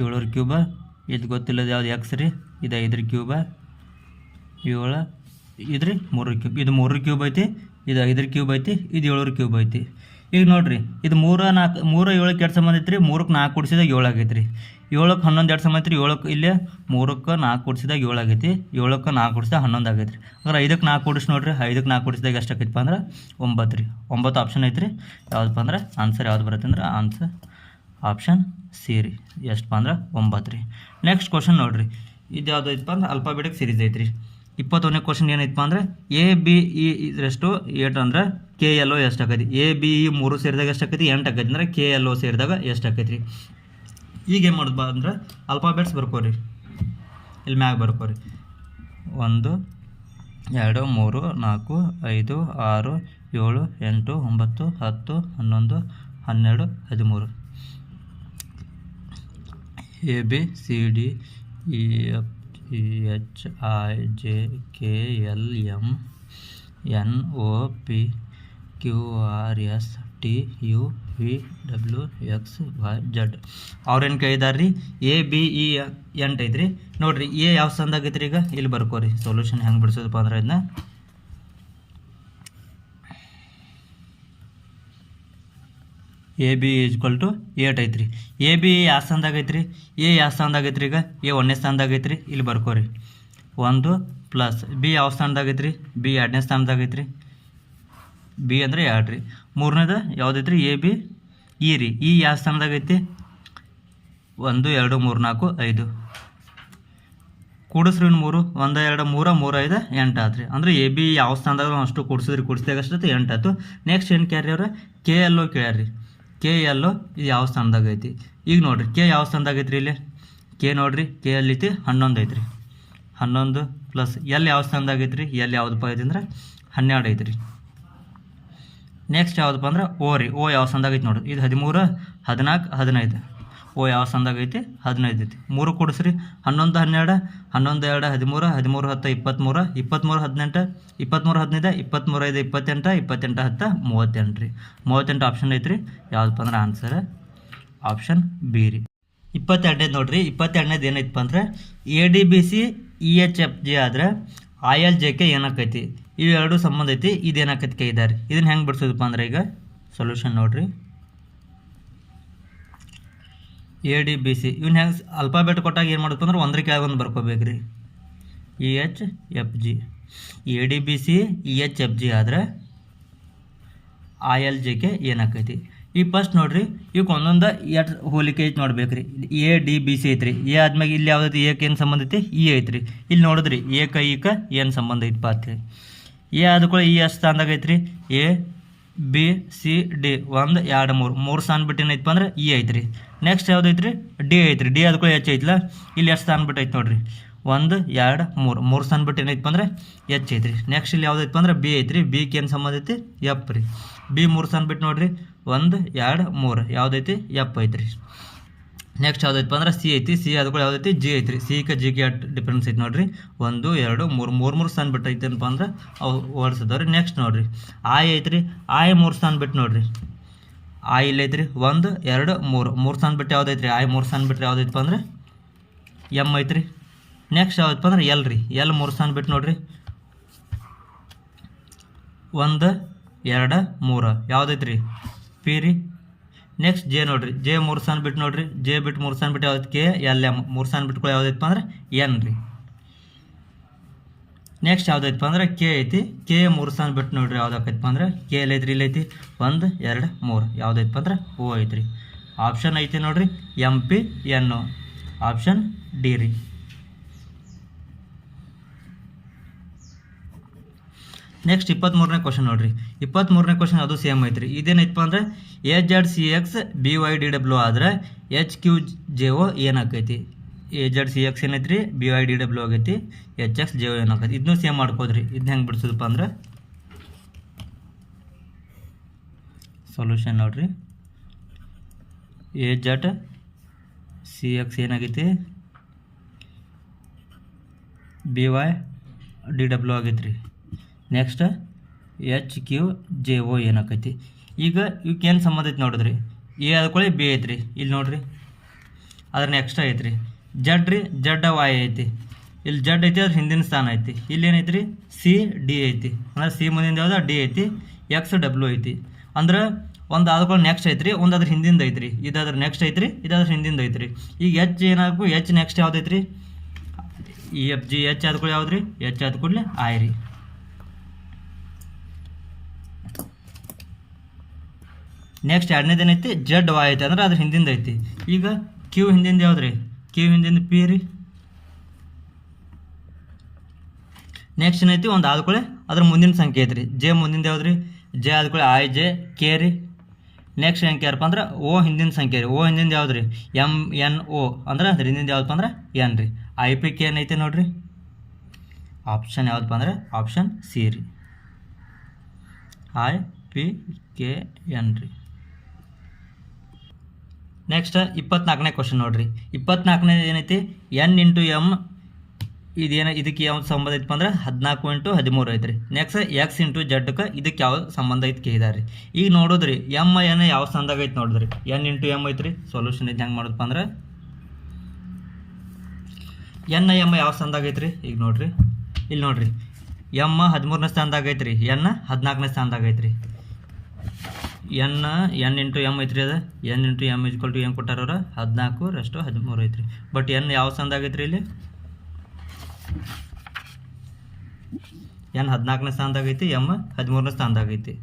ಏಳರ ಕ್ಯೂಬ ಇದು ಗೊತ್ತಿಲ್ಲದ ಯಾವ್ದು ಎಕ್ಸ್ ರೀ? ಇದು ಐದರ ಕ್ಯೂಬ ಏಳು. ಇದು ರೀ ಮೂರರ ಕ್ಯೂಬ್ ಇದು ಮೂರರ ಕ್ಯೂಬ್ ಐತಿ. ಇದು ಐದರ ಕ್ಯೂಬ್ ಐತಿ. ಇದು ಏಳರ ಕ್ಯೂಬ್ ಐತಿ. ಈಗ ನೋಡಿರಿ, ಇದು ಮೂರ ನಾಲ್ಕು, ಮೂರ ಏಳಕ್ಕೆ ಎರಡು ಸಂಬಂಧ ಐತ್ರಿ. ಮೂರಕ್ಕೆ ನಾಲ್ಕು ಕೂಡಿಸಿದಾಗ ಏಳು ಆಗೈತೆ ರೀ ಏಳಕ್ಕೆ ಹನ್ನೊಂದು ಎರಡು ಸಂಬಂಧ ಐತ್ರಿ. ಏಳಕ್ಕೆ ಇಲ್ಲೇ ಮೂರಕ್ಕೆ ನಾಲ್ಕು ಕೊಡಿಸಿದಾಗ ಏಳು ಆಗೈತಿ. ಏಳಕ್ಕೆ ನಾಲ್ಕು ಕೊಡಿಸಿದಾಗ ಹನ್ನೊಂದು ಆಗೈತೆ ರೀ ಅಂದ್ರೆ ಐದಕ್ಕೆ ನಾಲ್ಕು ಕೊಡಿಸಿ ನೋಡಿರಿ. ಐದಕ್ಕೆ ನಾಲ್ಕು ಕೂಡಿಸಿದಾಗ ಎಷ್ಟು ಆಕೈತಪ್ಪ ಅಂದ್ರೆ ಒಂಬತ್ತು ರೀ ಒಂಬತ್ತು ಆಪ್ಷನ್ ಐತ್ರಿ. ಯಾವುದಪ್ಪ ಅಂದ್ರೆ ಆನ್ಸರ್ ಯಾವ್ದು ಬರುತ್ತೆ ಅಂದ್ರೆ ಆನ್ಸರ್ ಆಪ್ಷನ್ ಸಿ ರೀ. ಎಷ್ಟಪ್ಪ ಅಂದ್ರೆ ಒಂಬತ್ತು ರೀ. ನೆಕ್ಸ್ಟ್ ಕ್ವಶನ್ ನೋಡಿರಿ. ಇದು ಯಾವ್ದು ಐತಪ್ಪ ಅಂದ್ರೆ ಅಲ್ಫಾಬೆಟಿಕ್ ಸೀರೀಸ್ ರೀ. ಇಪ್ಪತ್ತೊಂದನೇ ಕ್ವಶನ್ ಏನೈತಪ್ಪ ಅಂದರೆ ಎ ಬಿ ಇ ಇದರಷ್ಟು ಏಟ್ ಅಂದ್ರೆ ಕೆ ಎಲ್ ಒ ಎಷ್ಟು ಆಕೈತಿ? ಎ ಬಿ ಇ ಮೂರು ಸೇರಿದಾಗ ಎಷ್ಟು ಆಕೈತಿ? ಎಂಟು ಆಕೈತಿ. ಅಂದ್ರೆ ಕೆ ಎಲ್ ಒ ಸೇರಿದಾಗ ಎಷ್ಟು ಆಕೈತಿ ಈಗ ಏನು ಮಾಡೋದು ಅಂದ್ರೆ ಅಲ್ಫಾಬೆಟ್ಸ್ ಬರ್ಕೋರಿ. ಇಲ್ಲಿ ಮ್ಯಾಗ ಬರ್ಕೋರಿ. ಒಂದು, ಎರಡು, ಮೂರು, ನಾಲ್ಕು, ಐದು, ಆರು, ಏಳು, ಎಂಟು, ಒಂಬತ್ತು, ಹತ್ತು, ಹನ್ನೊಂದು, ಹನ್ನೆರಡು, ಹದಿಮೂರು. A B C D E F G H I J K L M N O P Q R S T U V W X Y Z ಅವ್ರೇನು ಕೇಳಿದಾರೆ ರೀ ಎ ಬಿ ಇ ಎಂಟು ಐತ್ರಿ ನೋಡಿರಿ ಎ ಯಾವ ಸಂದಾಗ ಐತ್ರಿ ಈಗ? ಇಲ್ಲಿ ಬರ್ಕೋರಿ. ಸೊಲ್ಯೂಷನ್ ಹೆಂಗೆ ಬಿಡಿಸೋದಪ್ಪ ಅಂದ್ರೆ ಇದನ್ನ A B equal to eight ಐತ್ರಿ ಎ ಬಿ ಯಾವ ಸ್ಥಾನದಾಗ ಐತ್ರಿ? ಎ ಯಾವ ಸ್ಥಾನದಾಗ ಐತ್ರಿ ಈಗ? ಎ ಒಂದನೇ ಸ್ಥಾನದಾಗ ಐತ್ರಿ. ಇಲ್ಲಿ ಬರ್ಕೋರಿ. ಒಂದು ಪ್ಲಸ್ ಬಿ ಯಾವ ಸ್ಥಾನದಾಗ ಐತ್ರಿ? ಬಿ ಎರಡನೇ ಸ್ಥಾನದಾಗ ಐತ್ರಿ. ಬಿ ಅಂದರೆ ಎರಡು ರೀ. ಮೂರನೇದು ಯಾವುದೈತ್ರಿ ಎ ಬಿ ಇ ರೀ. ಇ ಯಾವ ಸ್ಥಾನದಾಗ ಐತಿ? ಒಂದು, ಎರಡು, ಮೂರು, ನಾಲ್ಕು, ಐದು. ಕೂಡಿಸ್ರಿ ಮೂರು. ಒಂದು, ಎರಡು, ಮೂರ, ಮೂರು, ಐದು, ಎಂಟು ಆತ್ರಿ. ಅಂದ್ರೆ ಎ ಬಿ ಯಾವ ಸ್ಥಾನದಾಗ ಅಷ್ಟು ಕೂಡಿಸಿದ್ರಿ? ಕೂಡಿಸಿದಾಗ ಅಷ್ಟು ಎಂಟು ಆಯ್ತು. ನೆಕ್ಸ್ಟ್ ಏನು ಕೇಳ್ರಿ ಅವ್ರ? ಕೆ ಎಲ್ಲೋ ಕೇಳ್ರಿ. ಕೆ ಎಲ್ಲು ಇದು ಯಾವ ಸ್ಥಾನದಾಗ ಐತಿ? ಈಗ ನೋಡ್ರಿ ಕೆ ಯಾವ ಸ್ಥಾನದಾಗ ಐತ್ರಿ ಇಲ್ಲಿ? ಕೆ ನೋಡ್ರಿ ಕೆ ಎಲ್ ಐತಿ, ಹನ್ನೊಂದು ಐತ್ರಿ. ಹನ್ನೊಂದು ಪ್ಲಸ್ ಎಲ್ ಯಾವ ಸ್ಥಾನದಾಗ ಐತ್ರಿ? ಎಲ್ ಯಾವುದಪ್ಪ ಐತಿ ಅಂದ್ರೆ ಹನ್ನೆರಡು ಐತ್ರಿ. ನೆಕ್ಸ್ಟ್ ಯಾವುದಪ್ಪ ಅಂದ್ರೆ ಓ ರೀ ಓ ಯಾವ ಸ್ಥಾನದಾಗ ಐತಿ ನೋಡ್ರಿ? ಇದು ಹದಿಮೂರು, ಹದಿನಾಲ್ಕು, ಹದಿನೈದು. ಓ ಯಾವ ಸಂದಾಗ ಐತಿ? ಹದಿನೈದು ಐತಿ. ಮೂರು ಕೊಡಿಸ್ರಿ. ಹನ್ನೊಂದು, ಹನ್ನೆರಡು, ಹನ್ನೊಂದು, ಎರಡು, ಹದಿಮೂರು ಹದಿಮೂರು, ಹತ್ತು ಇಪ್ಪತ್ತ್ಮೂರು ಇಪ್ಪತ್ತ್ಮೂರು ಹದಿನೆಂಟು ಇಪ್ಪತ್ತ್ಮೂರು ಹದಿನೈದು ಇಪ್ಪತ್ತ್ಮೂರು ಐದು, ಇಪ್ಪತ್ತೆಂಟು ಇಪ್ಪತ್ತೆಂಟು, ಹತ್ತು, ಮೂವತ್ತೆಂಟು ರೀ. ಮೂವತ್ತೆಂಟು ಆಪ್ಷನ್ ಐತ್ರಿ. ಯಾವುದಪ್ಪ ಅಂದ್ರೆ ಆನ್ಸರ್ ಆಪ್ಷನ್ ಬಿ ರೀ. ಇಪ್ಪತ್ತೆರಡನೇದು ನೋಡ್ರಿ. ಇಪ್ಪತ್ತೆರಡನೇದು ಏನೈತಪ್ಪ ಅಂದ್ರೆ A D B C E H F G ಆದ್ರೆ ಐ ಎಲ್ ಜೆ ಕೆ ಏನಾಕೈತಿ? ಇವೆರಡು ಸಂಬಂಧ ಐತಿ. ಇದೇನಾಕೈತಿ ಕೈದಾರಿ ಇದನ್ನು ಹೆಂಗೆ ಬಿಡ್ಸೋದಪ್ಪ ಅಂದ್ರೆ ಈಗ ಸೊಲ್ಯೂಷನ್ ನೋಡ್ರಿ. ಎ ಡಿ ಬಿ ಸಿ ಇವ್ನ ಹೆಂಗೆ ಅಲ್ಫಾಬೆಟ್ ಕೊಟ್ಟಾಗ ಏನು ಮಾಡಬೇಕು ಅಂದ್ರೆ ಒಂದ್ರ ಕೆಳಗೆ ಒಂದು ಬರ್ಕೋಬೇಕು ರೀ E H F G A D B C E H F G ಆದ್ರೆ ಐ ಎಲ್ ಜಿ ಕೆ ಏನಾಕೈತಿ. ಈಗ ಫಸ್ಟ್ ನೋಡ್ರಿ ಈಗ ಒಂದೊಂದು ಎಟ್ ಹೋಲಿಕೆ ಐತಿ ನೋಡ್ಬೇಕು ರೀ ಎ ಡಿ ಬಿ ಸಿ ಐತ್ರಿ. ಎ ಆದ್ಮ್ಯಾಗ ಇಲ್ಲಿ ಯಾವ್ದೈತಿ? ಏಕೆ ಏನು ಸಂಬಂಧ ಐತಿ? ಇ ಐತ್ರಿ. ಇಲ್ಲಿ ನೋಡಿದ್ರಿ ಏಕ ಈಕ ಏನು ಸಂಬಂಧ ಐತಿ ಪಾತ್ರಿ ಎ ಆದ್ಕೂಡ ಇ ಎಷ್ಟು ಸ್ಥಾನದಾಗ ಐತ್ರಿ? A B, C, D. ಒಂದು, ಎರಡು, ಮೂರು. ಮೂರು ಸ್ಥಾನ ಬಿಟ್ಟು ಏನೈತಪ್ಪ ಅಂದ್ರೆ ಇ ಐತ್ರಿ. ನೆಕ್ಸ್ಟ್ ಯಾವ್ದು ಐತ್ರಿ? ಡಿ ಐತ್ರಿ. ಡಿ ಅದಕ್ಕೂ ಎಚ್ ಐತ್ಲ. ಇಲ್ಲಿ ಎಷ್ಟು ಸ್ಥಾನ ಬಿಟ್ಟು ಐತಿ ನೋಡ್ರಿ. ಒಂದು, ಎರಡು, ಮೂರು. ಮೂರು ಸ್ಥಾನ ಬಿಟ್ಟು ಏನೈತಪ್ಪ ಅಂದ್ರೆ ಎಚ್ ಐತ್ರಿ. ನೆಕ್ಸ್ಟ್ ಇಲ್ಲಿ ಯಾವ್ದು ಐತಪ್ಪ ಅಂದ್ರೆ ಬಿ ಐತ್ರಿ. ಬಿಗೆ ಏನು ಸಂಬಂಧ ಐತಿ? ಎಪ್ ರೀ. ಬಿ ಮೂರು ಸ್ಥಾನ ಬಿಟ್ಟು ನೋಡ್ರಿ. ಒಂದು, ಎರಡು, ಮೂರು. ಯಾವ್ದೈತಿ ಎಪ್ ಐತ್ರಿ. ನೆಕ್ಸ್ಟ್ ಯಾವ್ದೈತಪ್ಪ ಅಂದ್ರೆ ಸಿ ಐತಿ ಸಿ ಅದಕ್ಕೆ ಯಾವ್ದೈತಿ ಜಿ ಐತ್ರಿ. ಸಿಕ್ಕ ಜಿ ಕೆ ಡಿಫ್ರೆನ್ಸ್ ಐತಿ ನೋಡ್ರಿ. ಒಂದು, ಎರಡು, ಮೂರು ಮೂರು ಮೂರು ಸ್ಥಾನ ಬಿಟ್ಟು ಐತೇನಪ್ಪ ಅಂದ್ರೆ ಅವು ಓಡಿಸಿದವ್ರಿ. ನೆಕ್ಸ್ಟ್ ನೋಡ್ರಿ. ಆಯ್ ಐತ್ರಿ. ಆಯ್ ಮೂರು ಸ್ಥಾನ ಬಿಟ್ಟು ನೋಡ್ರಿ. ಆಯ್ ಐತ್ರಿ. ಒಂದು, ಎರಡು, ಮೂರು. ಮೂರು ಸ್ಥಾನ ಬಿಟ್ಟು ಯಾವ್ದೈತ್ರಿ ಆಯ್ ಮೂರು ಸ್ಥಾನ ಬಿಟ್ಟರೆ ಯಾವ್ದೈತಪ್ಪ ಅಂದ್ರೆ ಎಂ ಐತ್ರಿ. ನೆಕ್ಸ್ಟ್ ಯಾವ್ದಪ್ಪ ಅಂದ್ರೆ ಎಲ್ ರೀ. ಎಲ್ ಮೂರು ಸ್ಥಾನ ಬಿಟ್ಟು ನೋಡ್ರಿ. ಒಂದು, ಎರಡು, ಮೂರು. ಯಾವ್ದೈತ್ರಿ ಪಿ ರೀ. ನೆಕ್ಸ್ಟ್ ಜೆ ನೋಡ್ರಿ. ಜೆ ಮೂರು ಸಾನ್ ಬಿಟ್ಟು ನೋಡ್ರಿ. ಜೆ ಬಿಟ್ಟು ಮೂರು ಸಾನ್ ಬಿಟ್ಟು ಯಾವ್ದು ಕೆ ಎಲ್ ಎಂ ಮೂರು ಸ್ಥಾನ ಯಾವ್ದು ಯಾವ್ದೈತಪ್ಪ ಅಂದ್ರೆ ಎನ್ ರೀ. ನೆಕ್ಸ್ಟ್ ಯಾವುದೈತಪ್ಪ ಅಂದ್ರೆ ಕೆ ಐತಿ. ಕೆ ಮೂರು ಸಾನ್ ಬಿಟ್ಟು ನೋಡ್ರಿ ಯಾವ್ದಾಕೈತಪ್ಪ ಅಂದ್ರೆ ಕೆ ಎಲ್ ಐತ್ರಿ? ಇಲ್ಲಿ ಐತಿ. ಒಂದು, ಎರಡು, ಮೂರು. ಯಾವುದೈತಪ್ಪ ಅಂದ್ರೆ ಓ ಐತ್ರಿ. ಆಪ್ಷನ್ ಐತಿ ನೋಡ್ರಿ. M P N option D ರೀ. ನೆಕ್ಸ್ಟ್ ಇಪ್ಪತ್ತ್ಮೂರನೇ ಕ್ವಶನ್ ನೋಡ್ರಿ. ಇಪ್ಪತ್ತ್ಮೂರನೇ ಕ್ವಶನ್ ಅದು ಸೇಮ್ ಐತ್ರಿ. ಇದೇನೈತಪ್ಪ ಅಂದ್ರೆ H Z C X B Y D W ಆದ್ರೆ ಎಚ್ ಕ್ಯೂ ಜೆ ಒ ಏನಾಕೈತಿ? ಎ ಜಡ್ ಸಿ ಎಕ್ಸ್ ಏನೈತ್ರಿ? ಬಿ ವೈ ಡಿ ಡಬ್ಲ್ಯೂ ಆಗೈತಿ. ಎಚ್ ಎಕ್ಸ್ ಜೆ ಒ ಏನಾಕೈತಿ? ಇದನ್ನೂ ಸೇಮ್ ಮಾಡ್ಕೋದ್ರಿ. ಇದನ್ನ ಹೆಂಗೆ ಬಿಡ್ಸೋದಪ್ಪ ಅಂದ್ರೆ ಸೊಲ್ಯೂಷನ್ ನೋಡ್ರಿ. ಎ ಜಟ್ ಸಿ ಎಕ್ಸ್ ಏನಾಗೈತಿ? ಬಿ ವೈ ಡಿ ಡಬ್ಲ್ಯೂ ಆಗೈತ್ರಿ. Next H Q J O ಏನಾಕೈತಿ? ಈಗ ಇವಕ್ಕೆ ಏನು ಸಂಬಂಧ ಐತಿ ನೋಡಿದ್ರಿ? ಎ ಅದಕ್ಕೊಳ್ಳಿ ಬಿ ಐತ್ರಿ. ಇಲ್ಲಿ ನೋಡ್ರಿ. ಅದ್ರ ನೆಕ್ಸ್ಟ್ ಐತ್ರಿ. ಜಡ್ ರೀ ಜಡ್ ವಾಯ್ ಐತಿ. ಇಲ್ಲಿ ಜಡ್ ಐತಿ, ಅದ್ರ ಹಿಂದಿನ ಸ್ಥಾನ ಐತಿ. ಇಲ್ಲಿ ಏನೈತಿ ರೀ ಸಿ ಡಿ ಐತಿ. ಅಂದ್ರೆ ಸಿ ಮುಂದಿನ ಯಾವ್ದು? ಡಿ ಐತಿ. ಎಕ್ಸ್ ಡಬ್ಲ್ಯೂ ಐತಿ. ಅಂದ್ರೆ ಒಂದು ಅದಕ್ಕೊಳ್ಳಿ ನೆಕ್ಸ್ಟ್ ಐತ್ರಿ. ಒಂದು ಅದ್ರ ಹಿಂದಿಂದ ಐತ್ರಿ. ಇದಾದ್ರ ನೆಕ್ಸ್ಟ್ ಐತ್ರಿ. ಇದಾದ್ರ ಹಿಂದಿಂದ ಐತ್ರಿ. ಈಗ ಎಚ್ ಏನಾಗಬೇಕು? ಎಚ್ ನೆಕ್ಸ್ಟ್ ಯಾವ್ದು ಐತ್ರಿ? ಇ ಎಫ್ ಜಿ ಎಚ್ ಆದ ಕೂಡ ಯಾವ್ದು ರೀ ಎಚ್ ಆದ ಕೂಡಲೇ ಐ ನೆಕ್ಸ್ಟ್ ಎರಡನೇದು ಏನೈತಿ? ಜಡ್ ವಾಯ್ ಐತಿ ಅಂದ್ರೆ ಅದ್ರ ಹಿಂದಿಂದ ಐತಿ. ಈಗ ಕ್ಯೂ ಹಿಂದಿಂದ ಯಾವ್ದು ರೀ ಕ್ಯೂ ಹಿಂದಿಂದ ಪಿ ರೀ. ನೆಕ್ಸ್ಟ್ ಏನೈತಿ? ಒಂದು ಆದ್ಕೊಳ್ಳೆ ಅದ್ರ ಮುಂದಿನ ಸಂಖ್ಯೆ ಐತ್ರಿ. ಜೆ ಮುಂದಿಂದ ಯಾವ್ದು ರೀ ಜೆ ಆದ್ಕೊಳ್ಳೆ ಐ ಜೆ ಕೆ ರೀ. ನೆಕ್ಸ್ಟ್ ಏನು ಯಾರಪ್ಪ ಅಂದ್ರೆ ಓ ಹಿಂದಿನ ಸಂಖ್ಯೆ ರೀ. ಓ ಹಿಂದಿಂದ ಯಾವ್ದು ರೀ ಎಂ ಎನ್ ಓ ಅಂದ್ರೆ ಅದ್ರ ಹಿಂದಿಂದ ಯಾವ್ದಪ್ಪ ಅಂದ್ರೆ ಎನ್ ರೀ. ಐ ಪಿ ಕೆ ಐತಿ ನೋಡ್ರಿ? ಆಪ್ಷನ್ ಯಾವ್ದಪ್ಪ ಅಂದ್ರೆ ಆಪ್ಷನ್ ಸಿ ರೀ. ಐ ಪಿ ಕೆ ಎನ್ ರೀ. ನೆಕ್ಸ್ಟ್ ಇಪ್ಪತ್ನಾಲ್ಕನೇ ಕ್ವಶನ್ ನೋಡ್ರಿ. ಇಪ್ಪತ್ನಾಲ್ಕನೇ ಏನೈತಿ? ಎನ್ ಇಂಟು ಎಂ ಇದೇನ ಇದಕ್ಕೆ ಯಾವ ಸಂಬಂಧ ಐತಪ್ಪ ಅಂದ್ರೆ ಹದಿನಾಲ್ಕು ಇಂಟು ಹದಿಮೂರು ಐತ್ರಿ. ನೆಕ್ಸ್ಟ್ ಎಕ್ಸ್ ಇಂಟು ಜಡ್ಕ್ಕೆ ಇದಕ್ಕೆ ಯಾವ ಸಂಬಂಧ ಐತಿ ಕೇಳಿದಾರೆ ಈಗ ನೋಡೋದ್ರಿ ಎಂ ಎನ್ ಯಾವ ಸಂದಾಗ ಐತಿ ನೋಡಿದ್ರಿ? ಎನ್ ಇಂಟು ಎಂ ಐತ್ರಿ. ಸೊಲ್ಯೂಷನ್ ಇದು ಹೆಂಗೆ ಮಾಡೋದಪ್ಪ ಅಂದ್ರೆ ಎನ್ ಎಂ ಯಾವ ಸ್ಥಾನದಾಗ ಐತ್ರಿ? ಈಗ ನೋಡ್ರಿ. ಇಲ್ಲಿ ನೋಡ್ರಿ. ಎಂ ಹದಿಮೂರನೇ ಸ್ಥಾನದಾಗ ಐತ್ರಿ. ಎನ್ ಹದಿನಾಲ್ಕನೇ ಸ್ಥಾನದಾಗ ಐತ್ರಿ. ಎನ್ ಎನ್ ಇಂಟು ಎಂ ಐತ್ರಿ ಅದು? N into M equal to M ಕೊಟ್ಟಾರ ಅವ್ರ? ಹದಿನಾಲ್ಕು, ರಷ್ಟು ಹದಿಮೂರು ಐತ್ರಿ. ಬಟ್ ಎನ್ ಯಾವ ಸಂದ ಆಗೈತ್ರಿ ಇಲ್ಲಿ? ಎನ್ ಹದಿನಾಲ್ಕನೇ ಸ್ಥಾನದಾಗ ಐತಿ ಎಂ ಹದಿಮೂರನೇ ಸ್ಥಾನದಾಗ ಐತಿ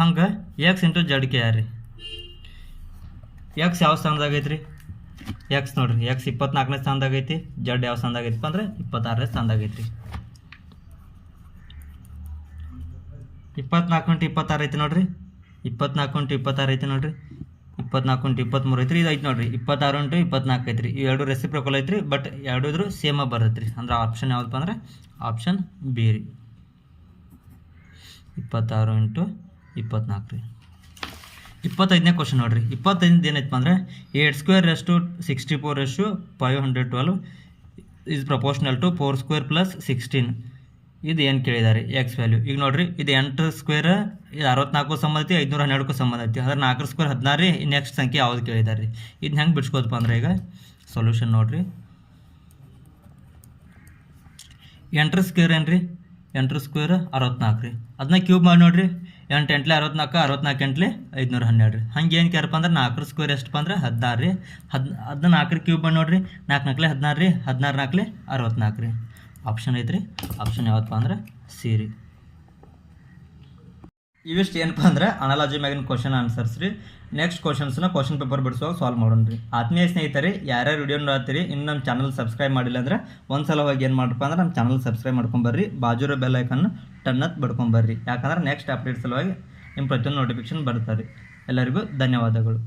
ಹಂಗೆ X into Z K R ರೀ ಎಕ್ಸ್ ಯಾವ ಸ್ಥಾನದಾಗ ಐತ್ರಿ ಎಕ್ಸ್ ನೋಡ್ರಿ ಎಕ್ಸ್ ಇಪ್ಪತ್ನಾಲ್ಕನೇ ಸ್ಥಾನದಾಗ ಐತಿ ಜಡ್ ಯಾವ ಸ್ಥಾನದಾಗ ಐತಿಪ್ಪ ಅಂದ್ರೆ ಇಪ್ಪತ್ತಾರನೇ ಸ್ಥಾನದಾಗ ಐತ್ರಿ ಇಪ್ಪತ್ನಾಲ್ಕು ಇಂಟು ಇಪ್ಪತ್ತಾರು ಐತಿ ನೋಡಿರಿ. ಇಪ್ಪತ್ನಾಲ್ಕು ಇಂಟು ಇಪ್ಪತ್ತಾರು ಐತೆ ನೋಡಿರಿ. ಇಪ್ಪತ್ನಾಲ್ಕು ಇಂಟು ಇಪ್ಪತ್ತ್ಮೂರು ಐತ್ರಿ. ಇದು ಐತೆ ನೋಡಿರಿ. ಇಪ್ಪತ್ತಾರು ಇಂಟು ಇಪ್ಪತ್ನಾಲ್ಕು ಐತ್ರಿ. ಈ ಎರಡು ರೆಸಿಪ್ರೋಕಲ್ ಐತ್ರಿ ಬಟ್ ಎರಡು ಇದ್ರು ಸೇಮಾಗಿ ಬರುತ್ತೆ ರೀ ಅಂದ್ರೆ ಆಪ್ಷನ್ ಯಾವ್ದಪ್ಪ ಅಂದ್ರೆ ಆಪ್ಷನ್ ಬಿ ರೀ. ಇಪ್ಪತ್ತಾರು ಇಂಟು ಇಪ್ಪತ್ನಾಲ್ಕು ರೀ. ಇಪ್ಪತ್ತೈದನೇ ಕ್ವಶನ್ ನೋಡಿರಿ. ಇಪ್ಪತ್ತೈದು ಏನೈತಪ್ಪ ಅಂದ್ರೆ ಏಟ್ ಸ್ಕ್ವೇರ್ ಎಷ್ಟು ಸಿಕ್ಸ್ಟಿ ಫೋರ್ ಎಷ್ಟು five hundred twelve is proportional to four square plus sixteen ಇದು ಏನು ಕೇಳಿದ್ದಾರೆ ಎಕ್ಸ್ ವ್ಯಾಲ್ಯೂ ಈಗ ನೋಡ್ರಿ, ಇದು ಎಂಟು ಸ್ಕ್ವೇರ್ ಇದು ಅರವತ್ನಾಲ್ಕು ಸಂಬಂಧ ಐತಿ ಐದುನೂರ ಹನ್ನೆರಡಕ್ಕೂ ಸಂಬಂಧ ಐತಿ ಅಂದ್ರೆ ನಾಲ್ಕು ಸ್ಕ್ವೇರ್ ಹದಿನಾರು ರೀ ನೆಕ್ಸ್ಟ್ ಸಂಖ್ಯೆ ಯಾವ್ದು ಕೇಳಿದ್ದಾರೆ ರೀ ಇದನ್ನ ಹೆಂಗೆ ಬಿಡ್ಸ್ಕೋದಪ್ಪ ಅಂದ್ರೆ ಈಗ ಸೊಲ್ಯೂಷನ್ ನೋಡ್ರಿ. ಎಂಟ್ರ ಸ್ಕ್ವೇರ್ ಏನು ರೀ ಎಂಟ್ರ್ ಸ್ಕ್ವೇರ್ ಅರವತ್ನಾಲ್ಕು ರೀ. ಅದನ್ನ ಕ್ಯೂಬ್ ಮಾಡಿ ನೋಡ್ರಿ. ಎಂಟು ಎಂಟ್ಲೆ ಅರವತ್ನಾಲ್ಕು ಅರವತ್ನಾಲ್ಕು ಎಂಟ್ಲೆ ಐದುನೂರ ಹನ್ನೆರಡು ರೀ. ಹಂಗೆ ಏನು ಕ್ಯಾರಪ್ಪ ಅಂದ್ರೆ ನಾಲ್ಕರ ಸ್ಕ್ವೇರ್ ಎಷ್ಟು ಅಂದ್ರೆ ಹದಿನಾರು ರೀ. ಹದ್, ಅದನ್ನ ನಾಲ್ಕರ ಕ್ಯೂಬ್ ಮಾಡಿ ನೋಡ್ರಿ. ನಾಲ್ಕು ನಾಲ್ಕಲೆ ಹದಿನಾರು ರೀ, ಹದಿನಾರು ನಾಲ್ಕಲೆ ಅರವತ್ನಾಲ್ಕು ರೀ. ಆಪ್ಷನ್ ಐತ್ರಿ. ಆಪ್ಷನ್ ಯಾವತ್ತಪ್ಪ ಅಂದ್ರೆ ಸಿ ರೀ ಇವಿಷ್ಟು ಏನಪ್ಪ ಅಂದ್ರೆ ಅನಾಲಜಿ ಮ್ಯಾಗಿನ ಕ್ವಶನ್ ಆನ್ಸರ್ಸ್ ರೀ. ನೆಕ್ಸ್ಟ್ ಕ್ವಶನ್ಸ್ನ ಕ್ವಶನ್ ಪೇಪರ್ ಬಿಡಿಸುವಾಗ ಸಾಲ್ವ್ ಮಾಡೋಣ ರೀ. ಆತ್ಮೀಯ ಸ್ನೇಹಿತರೆ, ಯಾರ್ಯಾರು ವಿಡಿಯೋ ನೋಡ್ತೀರಿ ಇನ್ನು ನಮ್ಮ ಚಾನಲ್ ಸಬ್ಸ್ಕ್ರೈಬ್ ಮಾಡಿಲ್ಲ ಅಂದ್ರೆ ಒಂದು ಸಲ ಹೋಗಿ ಏನು ಮಾಡಪ್ಪ ಅಂದ್ರೆ ನಮ್ಮ ಚಾನಲ್ ಸಬ್ಸ್ಕ್ರೈಬ್ ಮಾಡ್ಕೊಂಬರ್ರಿ ಬಾಜೂರ ಬೆಲ್ ಐಕನ್ ಟನ್ನತ್ ಬಡ್ಕೊಂಬರ್ರಿ ಯಾಕಂದ್ರೆ ನೆಕ್ಸ್ಟ್ ಅಪ್ಡೇಟ್ ಸಲುವಾಗಿ ನಿಮ್ಮ ಪ್ರತಿಯೊಂದು ನೋಟಿಫಿಕೇಶನ್ ಬರ್ತಾರೆ ಎಲ್ಲರಿಗೂ ಧನ್ಯವಾದಗಳು.